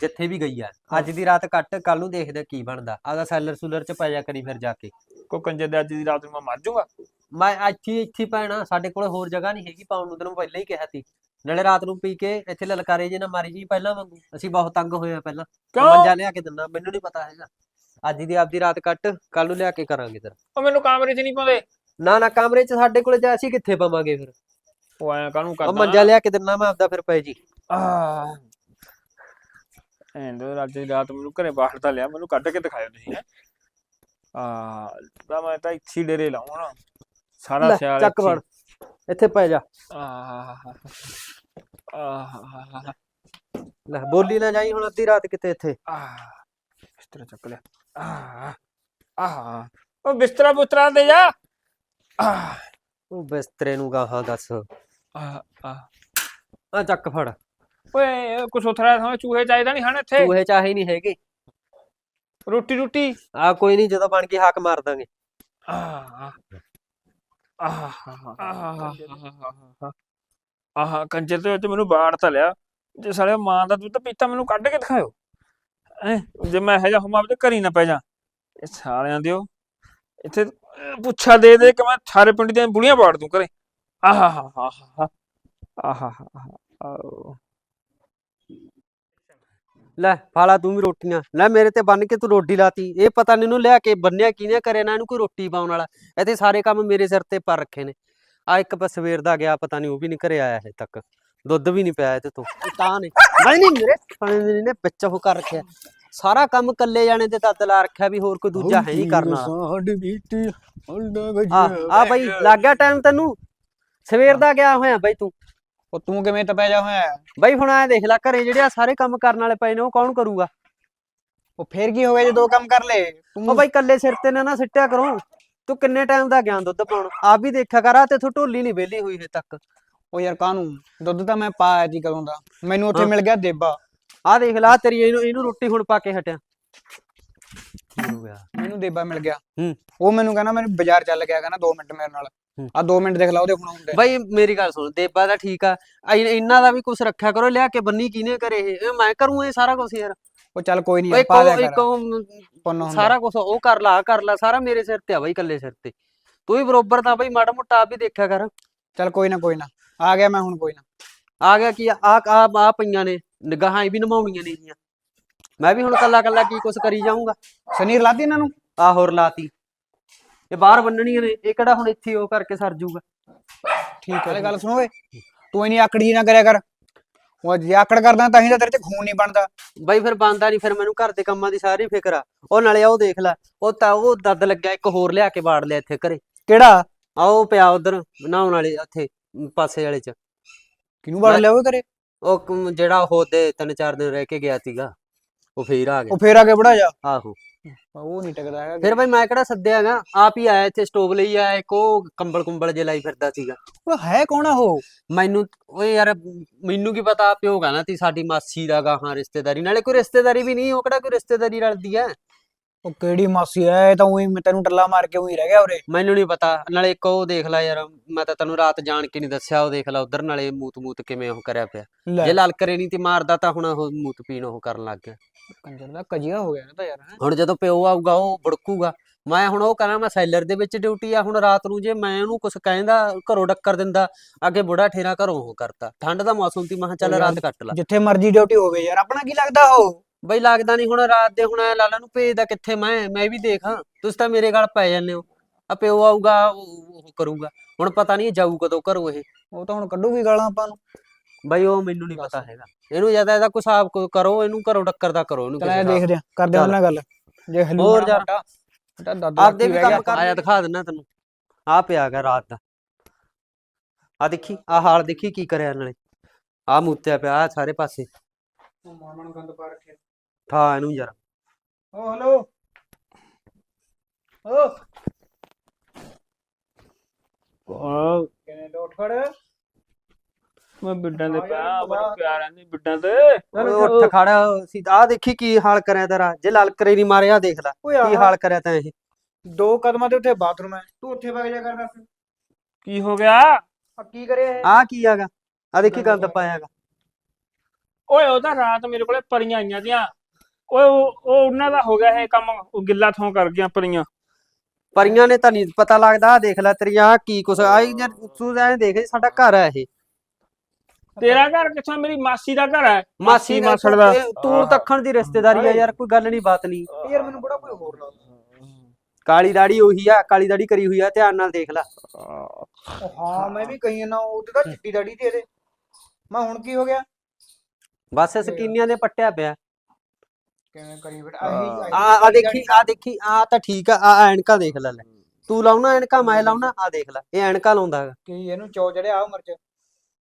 ਜਿੱਥੇ ਵੀ ਗਈ ਆ। ਅੱਜ ਦੀ ਰਾਤ ਕੱਟ ਕੱਲ ਨੂੰ ਦੇਖਦੇ ਆ ਕੀ ਬਣਦਾ। ਆਦਾ ਸੈਲਰ ਸੂਲਰ ਚ ਪੈ ਜਾ ਕਰੀ ਫਿਰ ਜਾ ਕੇ। ਕੋ ਕੰਜੇ ਦੇ ਅੱਜ ਦੀ ਰਾਤ ਨੂੰ ਮੈਂ ਮਰ ਜਾਊਂਗਾ ਮੈਂ ਇੱਥੇ ਇੱਥੇ ਪੈਣਾ। ਸਾਡੇ ਕੋਲ ਹੋਰ ਜਗ੍ਹਾ ਨਹੀਂ ਹੈਗੀ ਪਾਉਣ ਨੂੰ ਤੈਨੂੰ ਪਹਿਲਾਂ ਹੀ ਕਿਹਾ ਸੀ। ਨਾਲੇ ਰਾਤ ਨੂੰ ਪੀ ਕੇ ਇੱਥੇ ਲਲਕਾਰੇ ਜੇ ਨਾ ਮਾਰੀ ਜੀ ਪਹਿਲਾਂ ਵਾਂਗੂ। ਅਸੀਂ ਬਹੁਤ ਤੰਗ ਹੋਏ ਆ ਪਹਿਲਾਂ। ਕਿਉਂ? ਮੰਜਾ ਲਿਆ ਕੇ ਦਿੰਦਾ ਮੈਨੂੰ ਨਹੀਂ ਪਤਾ ਹੈਗਾ। ਅੱਜ ਦੀ ਆਪਦੀ ਰਾਤ ਕੱਟ ਕੱਲ ਨੂੰ ਲਿਆ ਕੇ ਕਰਾਂਗੇ ਤੇਰਾ ਉਹ ਮੈਨੂੰ ਕਮਰੇ 'ਚ ਨਹੀਂ ਪਾਉਂਦੇ। ਨਾ ਨਾ ਕਮਰੇ ਚ ਸਾਡੇ ਕੋਲ ਜਾ ਅਸੀਂ ਕਿੱਥੇ ਪਵਾਂਗੇ ਫਿਰ ਉਹ ਐਂ ਕਾਹਨੂੰ ਉਹ ਕਰਦਾ ਮੰਜਾ ਲਿਆ ਕੇ ਦਿੰਦਾ ਮੈਂ ਆਪਦਾ ਫਿਰ ਪੈ ਜੀ ਆਹ ਐਂਡ ਅੱਜ ਦੀ ਰਾਤ ਮੈਨੂੰ ਘਰੇ ਬਾਹਰ ਤਾਂ ਲਿਆ ਮੈਨੂੰ ਕੱਢ ਕੇ ਦਿਖਾਇਓ ਤੁਸੀਂ ਹੈਂ। ਆ ਤਾਂ ਮੈਂ ਤਾਂ ਇੱਥੇ ਹੀ ਡੇਰੇ ਲਾਉਂ ਨਾ ਸਾਰਾ ਲੈ, ਸਿਆਲ ਚੱਕ ਫੜ ਇੱਥੇ ਪੈ ਜਾ ਆਹ ਆਹ ਲੈ ਬੋਲੀ ਨਾ ਜਾਈ ਹੁਣ ਅੱਧੀ ਰਾਤ ਕਿਤੇ ਇੱਥੇ ਆਹ ਬਿਸਤਰਾ ਚੱਕ ਲਿਆ ਆਹ ਆਹ ਉਹ ਬਿਸਤਰਾ ਬੁਸਤਰਾ ਦੇ ਜਾ ਉਹ ਬਿਸਤਰੇ ਨੂੰ ਗਾਹਾਂ ਦੱਸ। ਆਹ ਆਹ। ਆ ਚੱਕ ਫੜ। ਓਏ ਕੁਛ ਉਥਰਾ ਸਮਝ ਚੂਹੇ ਚਾਹੀਦਾ ਨਹੀਂ ਹਨ ਇੱਥੇ? ਚੂਹੇ ਚਾਹੇ ਨਹੀਂ ਹੈਗੇ। ਰੋਟੀ ਰੋਟੀ? ਆ ਕੋਈ ਨਹੀਂ ਜਦੋਂ ਬਣ ਕੇ ਹਾਕ ਮਾਰ ਦਾਂਗੇ। ਆਹ ਆਹ। ਆਹ ਆਹ। ਕੰਜਰ ਦੇ ਵਿੱਚ ਮੈਨੂੰ ਬਾੜ ਤਾਂ ਲਿਆ। ਜੇ ਸਾਲੇ ਮਾਂ ਦਾ ਦੁੱਧ ਪੀਤਾ ਮੈਨੂੰ ਕੱਢ ਕੇ ਦਿਖਾਇਓ। ਐ ਜੇ ਮੈਂ ਇਹ ਜਾ ਹਮਾਂ ਤੇ ਘਰੀ ਨਾ ਪੈ ਜਾ। ਇਹ ਸਾਲਿਆਂ ਦਿਓ। ਇੱਥੇ ਪੁੱਛਾ ਦੇ ਦੇ ਕਿ ਮੈਂ ਸਾਰੇ ਪਿੰਡ ਦੀਆਂ ਬੁੜੀਆਂ ਬਾੜ ਦੂੰ ਘਰੇ। ਆਹ ਹਾ ਹਾ ਹਾ ਆਹ ਆਹ। ਲੈ, ਫਾਲਾ, ਤੂੰ ਵੀ ਰੋਟੀਆਂ। ਲੈ, ਮੇਰੇ ਤੇ ਬੰਨ ਕੇ ਤੂੰ ਰੋਟੀ ਲਾਤੀ। ਇਹ ਪਤਾ ਨਹੀਂ ਇਹਨੂੰ ਲਿਆ ਕੇ ਬੰਨਿਆ ਕਿਹਨੇ ਕਰੇ ਨਾ ਇਹਨੂੰ ਕੋਈ ਰੋਟੀ ਪਾਉਣ ਵਾਲਾ। ਇੱਥੇ ਸਾਰੇ ਕੰਮ ਮੇਰੇ ਸਿਰ ਤੇ ਪਰ ਰੱਖੇ ਨੇ। ਆ ਇੱਕ ਬਸ ਸਵੇਰ ਦਾ ਗਿਆ, ਪਤਾ ਨਹੀਂ ਉਹ ਵੀ ਨਹੀਂ ਘਰੇ ਆਇਆ ਹਜੇ ਤੱਕ। ਦੁੱਧ ਵੀ ਨਹੀਂ ਪਿਆ ਤੇ। ਤੂੰ ਤਾਂ ਨਹੀਂ ਨਹੀਂ, ਮੇਰੇ ਖਾਣੇ ਨੇ ਵਿੱਚ ਉਹ ਕਰ ਰੱਖਿਆ। ਸਾਰਾ ਕੰਮ ਕੱਲੇ ਜਾਣੇ ਤੇ ਦੱਦ ਲਾ ਰੱਖਿਆ ਵੀ ਹੋਰ ਕੋਈ ਦੂਜਾ ਹੈ ਨਹੀਂ ਕਰਨ। ਵਾਲਾ ਆ ਆ ਬਈ ਲੱਗ ਗਿਆ ਟਾਈਮ ਤੈਨੂੰ? ਸਵੇਰ ਦਾ ਗਿਆ ਹੋਇਆ ਬਈ ਤੂੰ। ਉਹ ਤੂੰ ਕਿਵੇਂ ਤਪਿਆ ਜਾ ਹੋਇਆ? ਬਈ ਹੁਣ ਐ ਦੇਖ ਲੈ ਘਰੇ ਜਿਹੜੇ ਆ ਸਾਰੇ ਕੰਮ ਕਰਨ ਵਾਲੇ ਪਏ ਨੇ ਉਹ ਕੌਣ ਕਰੂਗਾ? ਉਹ ਫੇਰ ਕੀ ਹੋ ਗਿਆ ਜੇ ਦੋ ਕੰਮ ਕਰ ਲੇ ਉਹ ਬਈ ਕੱਲੇ ਸਿਰ ਤੇ ਨਾ ਨਾ ਸਿੱਟਿਆ ਕਰੋ। ਤੂੰ ਕਿੰਨੇ ਟਾਈਮ ਦਾ ਗਿਆ ਦੁੱਧ ਪਾਉਣ? ਆਪ ਵੀ ਦੇਖਿਆ ਕਰ ਆ ਤੇ ਥੋ ਢੋਲੀ ਨਹੀਂ ਵਿਹਲੀ ਹੋਈ ਹੇ ਤੱਕ। ਉਹ ਯਾਰ ਕਾਹਨੂੰ? ਦੁੱਧ ਤਾਂ ਮੈਂ ਪਾਇਆ ਜੀ ਕਦੋਂ ਦਾ। ਮੈਨੂੰ ਉੱਥੇ। ਮਿਲ ਗਿਆ ਦੇਬਾ। ਆ ਦੇਖ ਲਾ ਤੇਰੀ ਇਹਨੂੰ ਇਹਨੂੰ ਰੋਟੀ ਹੁਣ ਪਾ ਕੇ ਹਟਿਆ। ਕੀ ਹੋ ਗਿਆ। ਮੈਨੂੰ ਦੇਬਾ ਮਿਲ ਗਿਆ। ਹੂੰ। ਉਹ ਮੈਨੂੰ ਕਹਿੰਦਾ ਮੈਨੂੰ ਬਾਜ਼ਾਰ ਚੱਲ ਗਿਆ ਕਹਿੰਦਾ 2 ਮਿੰਟ ਮੇਰੇ ਨਾਲ। ਹੂੰ। ਆ 2 ਮਿੰਟ ਦੇਖ ਲਾ ਉਹਦੇ ਹੁਣ ਹੁੰਦੇ ਬਈ ਮੇਰੀ ਗੱਲ ਸੁਣ ਦੇਬਾ ਦਾ ਠੀਕ ਆ। ਆ ਇਨ- ਇਹਨਾਂ ਦਾ ਵੀ ਕੁਝ ਰੱਖਿਆ ਕਰੋ ਲਿਆ ਕੇ ਬੰਨੀ ਕਿਹਨੇ ਕਰੇ ਇਹ? ਇਹ ਮੈਂ ਕਰੂੰ ਇਹ ਸਾਰਾ ਕੁਝ ਯਾਰ। ਉਹ ਚੱਲ ਕੋਈ ਨਹੀਂ ਬਈ ਪਾ ਇੱਕ ਕਰ। ਉਹ ਪੁੰਨ ਹੁੰਦਾ। ਸਾਰਾ ਕੁਝ ਉਹ ਕਰ ਲਾ ਆਹ ਕਰ ਲਾ ਸਾਰਾ ਮੇਰੇ ਸਿਰ ਤੇ ਆ ਬਈ ਇਕੱਲੇ ਸਿਰ ਤੇ। ਤੂੰ ਵੀ ਬਰੋਬਰ ਤਾਂ ਬਈ ਮਾੜਾ ਮੋਟਾ ਆਪ ਵੀ ਦੇਖਿਆ ਕਰ। ਚੱਲ ਕੋਈ ਨਾ ਕੋਈ ਨਾ। ਆ ਗਿਆ ਮੈਂ ਹੁਣ ਕੋਈ ਨਾ। ਆ ਗਿਆ ਕੀ ਆ? ਆ ਆ ਪਈਆਂ ਨੇ ਨਿਗਾਹਾਂ ਇਹ ਵੀ ਨਿਭਾਉਣੀਆਂ ਨੇ ਗੀਆਂ ਮੈਂ ਵੀ ਹੁਣ ਕੱਲਾ ਕੱਲਾ ਕੀ ਕੁਛ ਕਰੀ ਜਾਊਂਗਾ। ਸਨੀਰ ਲਾਤੀ ਇਹਨਾਂ ਨੂੰ? ਆ ਹੋਰ ਲਾਤੀ। ਇਹ ਬਾਹਰ ਬੰਨਣੀਆਂ ਨੇ ਇਹ ਕਿਹੜਾ ਹੁਣ ਇੱਥੇ ਉਹ ਕਰਕੇ ਸਰ ਜੂਗਾ। ਠੀਕ ਹੈ ਗੱਲ ਸੁਣੋ ਓਏ। ਤੂੰ ਇਨੀ ਆਕੜੀ ਨਾ ਕਰਿਆ ਕਰ। ਉਹ ਜੇ ਆਕੜ ਕਰਦਾ ਤਾਂ ਹੀ ਤਾਂ ਤੇਰੇ ਚ ਖੂਨ ਨਹੀਂ ਬਣਦਾ। ਬਾਈ ਫਿਰ ਬੰਦਾ ਨਹੀਂ ਫਿਰ ਮੈਨੂੰ ਘਰ ਦੇ ਕੰਮਾਂ ਦੀ ਸਾਰੀ ਫਿਕਰ ਆ। ਉਹ ਨਾਲੇ ਉਹ ਦੇਖ ਲੈ ਉਹ ਤਾਂ ਉਹ ਦੱਦ ਲੱਗਿਆ ਇੱਕ ਹੋਰ ਲਿਆ ਕੇ ਬਾੜ ਲਿਆ ਇੱਥੇ ਘਰੇ। ਕਿਹੜਾ? ਆ ਉਹ ਪਿਆ ਉਧਰ ਨਹਾਉਣ ਵਾਲੇ ਉੱਥੇ ਪਾਸੇ ਵਾਲੇ ਚ। ਕਿਹਨੂੰ ਵੜ ਲਿਆ ਓਏ ਘਰੇ ਉਹ ਕ- ਜਿਹੜਾ ਉਹ ਦੇ ਤਿੰਨ ਚਾਰ ਦਿਨ ਰਹਿ ਕੇ ਗਿਆ ਸੀਗਾ ਉਹ ਫੇਰ ਆ ਗਿਆ। ਉਹ ਫੇਰ ਆ ਕੇ ਬੜਾ ਜਾ ਆਹੋ ਉਹ ਨਹੀਂ ਟਿਕਦਾ ਹੈਗਾ। ਫਿਰ ਬਾਈ ਮੈਂ ਕਿਹੜਾ ਸੱਦਿਆਗਾ ਆਪ ਹੀ ਆਇਆ ਇੱਥੇ ਸਟੋਵ ਲਈ ਆਇਆ ਇੱਕ ਉਹ ਕੰਬਲ ਕੁੰਬਲ ਜੇ ਲਾਈ ਫਿਰਦਾ ਸੀਗਾ। ਉਹ ਹੈ ਕੌਣ ਆ ਉਹ? ਮੈਨੂੰ ਓਏ ਯਾਰ ਮੈਨੂੰ ਕੀ ਪਤਾ ਪਿਓ ਕਹਿੰਦਾ ਤੀ ਸਾਡੀ ਮਾਸੀ ਦਾ ਗਾਹਾਂ ਰਿਸ਼ਤੇਦਾਰੀ ਨਾਲੇ ਕੋਈ ਰਿਸ਼ਤੇਦਾਰੀ ਵੀ ਨਹੀਂ ਉਹ ਕਿਹੜਾ ਕੋਈ ਰਿਸ਼ਤੇਦਾਰੀ ਰਲਦੀ ਐ ਉਹ ਕਿਹੜੀ ਮਾਸੀ ਐ ਇਹ ਤਾਂ ਉਹੀ ਤੈਨੂੰ ਟੱਲਾ ਮਾਰ ਕੇ ਉਹੀ ਰਹਿ ਗਿਆ ਉਰੇ। ਮੈਨੂੰ ਨਹੀਂ ਪਤਾ ਨਾਲੇ ਇੱਕ ਉਹ ਦੇਖ ਲੈ ਯਾਰ ਮੈਂ ਤਾਂ ਤੈਨੂੰ ਰਾਤ ਜਾਣ ਕੇ ਨਹੀਂ ਦੱਸਿਆ ਉਹ ਦੇਖ ਲੈ ਉਧਰ ਨਾਲੇ ਮੂਤ ਮੂਤ ਕਿਵੇਂ ਉਹ ਕਰਿਆ ਪਿਆ। ਲੈ। ਜੇ ਲਲਕਰੇ ਨਹੀਂ ਤੇ ਮਾਰਦਾ ਤਾਂ ਹੁਣ ਉਹ ਮੂਤ ਪੀਣ ਉਹ ਕਰਨ ਲੱਗ ਗਿਆ। ਕੰਜਰ ਦਾ ਕਜੀਆ ਹੋ ਗਿਆ ਇਹ ਤਾਂ ਯਾਰ ਹੈਂ। ਹੁਣ ਜਦੋਂ ਪਿਓ ਆਊਗਾ ਉਹ ਭੜਕੂਗਾ ਮੈਂ ਹੁਣ ਉਹ ਕਰਾਂ ਮੈਂ ਸੈਲਰ ਦੇ ਵਿੱਚ ਡਿਊਟੀ ਆ ਹੁਣ ਰਾਤ ਨੂੰ ਜੇ ਮੈਂ ਉਹਨੂੰ ਕੁਝ ਕਹਿੰਦਾ ਘਰੋਂ ਡੱਕਰ ਦਿੰਦਾ ਅੱਗੇ ਬੁੜਾ ਠੇਰਾ ਘਰੋਂ ਉਹ ਕਰਤਾ। ਠੰਡ ਦਾ ਮੌਸਮ ਸੀ ਮੈਂ ਕਿਹਾ ਚੱਲ ਰਾਤ ਕੱਟ ਲਾ। ਜਿੱਥੇ ਮਰਜ਼ੀ ਡਿਊਟੀ ਹੋਵੇ ਯਾਰ ਆਪਣਾ ਕੀ ਲੱਗਦਾ ਉਹ? ਬਈ ਲੱਗਦਾ ਨਹੀਂ ਹੁਣ ਰਾਤ ਦੇ ਹੁਣ ਐਂ ਲਾਲਾ ਨੂੰ ਭੇਜਦਾ ਕਿੱਥੇ ਮੈਂ ਮੈਂ ਵੀ ਦੇਖਾਂ। ਤੁਸੀਂ ਤਾਂ ਮੇਰੇ ਗੱਲ ਪੈ ਜਾਂਦੇ ਹੋ। ਆ ਪਿਓ ਆਊਗਾ ਉਹ ਉਹ ਕਰੂਗਾ। ਹੁਣ ਪਤਾ ਨਹੀਂ ਜਾਊ ਕਦੋਂ ਘਰੋਂ ਇਹ। ਉਹ ਤਾਂ ਹੁਣ ਕੱਢੂਗੀ ਗਾਲਾਂ ਆਪਾਂ ਨੂੰ। ਬਈ ਉਹ ਮੈਨੂੰ ਨਹੀਂ ਪਤਾ ਹੈਗਾ। ਇਹਨੂੰ ਜ਼ਿਆਦਾ ਇਹਦਾ ਕੁਛ ਆਪ ਕੋ- ਕਰੋ ਇਹਨੂੰ ਘਰੋਂ ਡੱਕਰ ਦਾ ਕਰੋ ਇਹਨੂੰ ਚਲ ਕਿਸੇ ਐ ਹਿਸਾਬ ਦੇਖਦੇ ਆ ਕਰਦੇ। ਉਹਨਾਂ ਨਾਲ ਗੱਲ। ਜੇ ਹਲੂ ਹੋਰ ਯਾਰ। ਤਾਂ ਦਾਦਾ ਆਪਦੇ ਵੀ ਕੰਮ ਕਰ। ਆਇਆ ਦਿਖਾ ਦਿੰਨਾ ਤੈਨੂੰ। ਆ ਪਿਆ ਗਾ ਰਾਤ ਦਾ। ਆ ਦੇਖੀ ਆ ਹਾਲ ਦੇਖੀ ਕੀ ਕਰਿਆ ਨਾਲੇ ਆ ਮੁੱਤਿਆ ਪਿਆ ਆਹ ਸਾਰੇ ਪਾਸੇ। ਮਾਮਾ ਨੂੰ ਗੰਦ ਪਾ ਰੱਖਿਆ। ਠਾ ਇਹਨੂੰ ਯਾਰ। ਓ ਹਲੋ ਓ। ਉਹ ਕਿਵੇਂ ਲੋਟ ਖੜ ਮੈਂ ਬਿੱਡਾਂ ਦੇ ਆ ਪਿਆ ਬੜਾ। ਪਿਆਰ ਆਂਦੀ ਬਿੱਡਾਂ ਤੇ ਓਏ ਉੱਠ ਖੜ। ਸੀ ਆ ਦੇਖੀ ਕੀ ਹਾਲ ਕਰਿਆ ਤੇਰਾ। ਜੇ ਲਲਕਰੇ ਨਹੀਂ ਮਾਰਿਆ ਦੇਖ ਲੈ। ਓਏ ਕੀ ਆਹ ਹਾਲ ਕਰਿਆ ਤੈਂ ਇਹ। ਦੋ ਕਦਮਾਂ ਤੇ ਉੱਥੇ ਬਾਥਰੂਮ ਹੈ ਤੂੰ ਉੱਥੇ ਵਗ ਜਾ ਕਰ ਦੱਸ। ਕੀ ਹੋ ਗਿਆ? ਆ ਕੀ ਕਰਿਆ ਇਹ? ਆ ਕੀ ਹੈਗਾ? ਆ ਦੇਖੀ ਗੰਦ ਪਾਇਆ ਹੈਗਾ। ਓਏ ਉਹ ਤਾਂ ਰਾਤ ਮੇਰੇ ਕੋਲੇ ਪਰੀਆਂ ਆਈਆਂ ਦੀਆਂ ਓਏ ਉਹ ਉਹ ਉਹਨਾਂ ਦਾ ਹੋ ਗਿਆ ਇਹ ਕੰਮ ਉਹ ਗਿੱਲਾ ਥੋਂ ਕਰ ਗਿਆ ਪਰੀਆਂ। ਪਰੀਆਂ ਨੇ ਤਾਂ ਨਹੀਂ ਪਤਾ ਲੱਗਦਾ ਆ ਦੇਖ ਲੈ ਤੇਰੀ ਆ ਕੀ ਕੁਛ ਆਈ ਤੂੰ ਐਂ ਦੇਖ ਸਾਡਾ ਘਰ ਹੈ ਇਹ। ਤੇਰਾ ਘਰ ਕਿੱਥੋਂ ਮੇਰੀ ਮਾਸੀ ਦਾ ਘਰ ਹੈ? ਮਾਸੀ ਦਾ ਮਾਸੜ ਦਾ। ਇਹ ਤੂੰ ਤੱਖਣ ਦੀ ਰਿਸ਼ਤੇਦਾਰੀ ਆ ਯਾਰ ਕੋਈ ਗੱਲ ਨਹੀਂ ਬਾਤ ਨਹੀਂ। ਯਾਰ ਮੈਨੂੰ ਬੜਾ ਕੋਈ ਹੋਰ ਲੱਗਦਾ ਕਾਲੀ ਦਾੜੀ ਉਹੀ ਆ ਕਾਲੀ ਦਾੜੀ ਕਰੀ ਹੋਈ ਆ ਧਿਆਨ ਨਾਲ ਦੇਖ ਲੈ। ਉਹ ਹਾਂ ਮੈਂ ਵੀ ਕਹੀ ਨਾ ਉਹਦੇ ਤਾਂ ਚਿੱਟੀ ਦਾੜੀ ਤੇ ਇਹਦੇ। ਮੈਂ ਹੁਣ ਕੀ ਹੋ ਗਿਆ? ਬਸ ਸਕੀਨੀਆਂ ਦੇ ਪੱਟਿਆ ਪਿਆ। ਕਿਵੇਂ ਕਰੀ ਬੇਟਾ? ਆਹੀ ਆ ਆ ਦੇਖੀ ਆ ਦੇਖੀ ਆ ਤਾਂ ਠੀਕ ਆ ਆ ਐਨਕਾਂ ਦੇਖ ਲੈ ਲੈ। ਤੂੰ ਲਾਉਣਾ ਐਨਕਾਂ ਮੈਂ ਲਾਉਣਾ ਆ ਦੇਖ ਲੈ ਇਹ ਐਨਕਾਂ ਲਾਉਂਦਾ ਹੈਗਾ। ਕੀ ਇਹਨੂੰ ਚੋ ਚੜਿਆ ਆ ਉਮਰ ਚ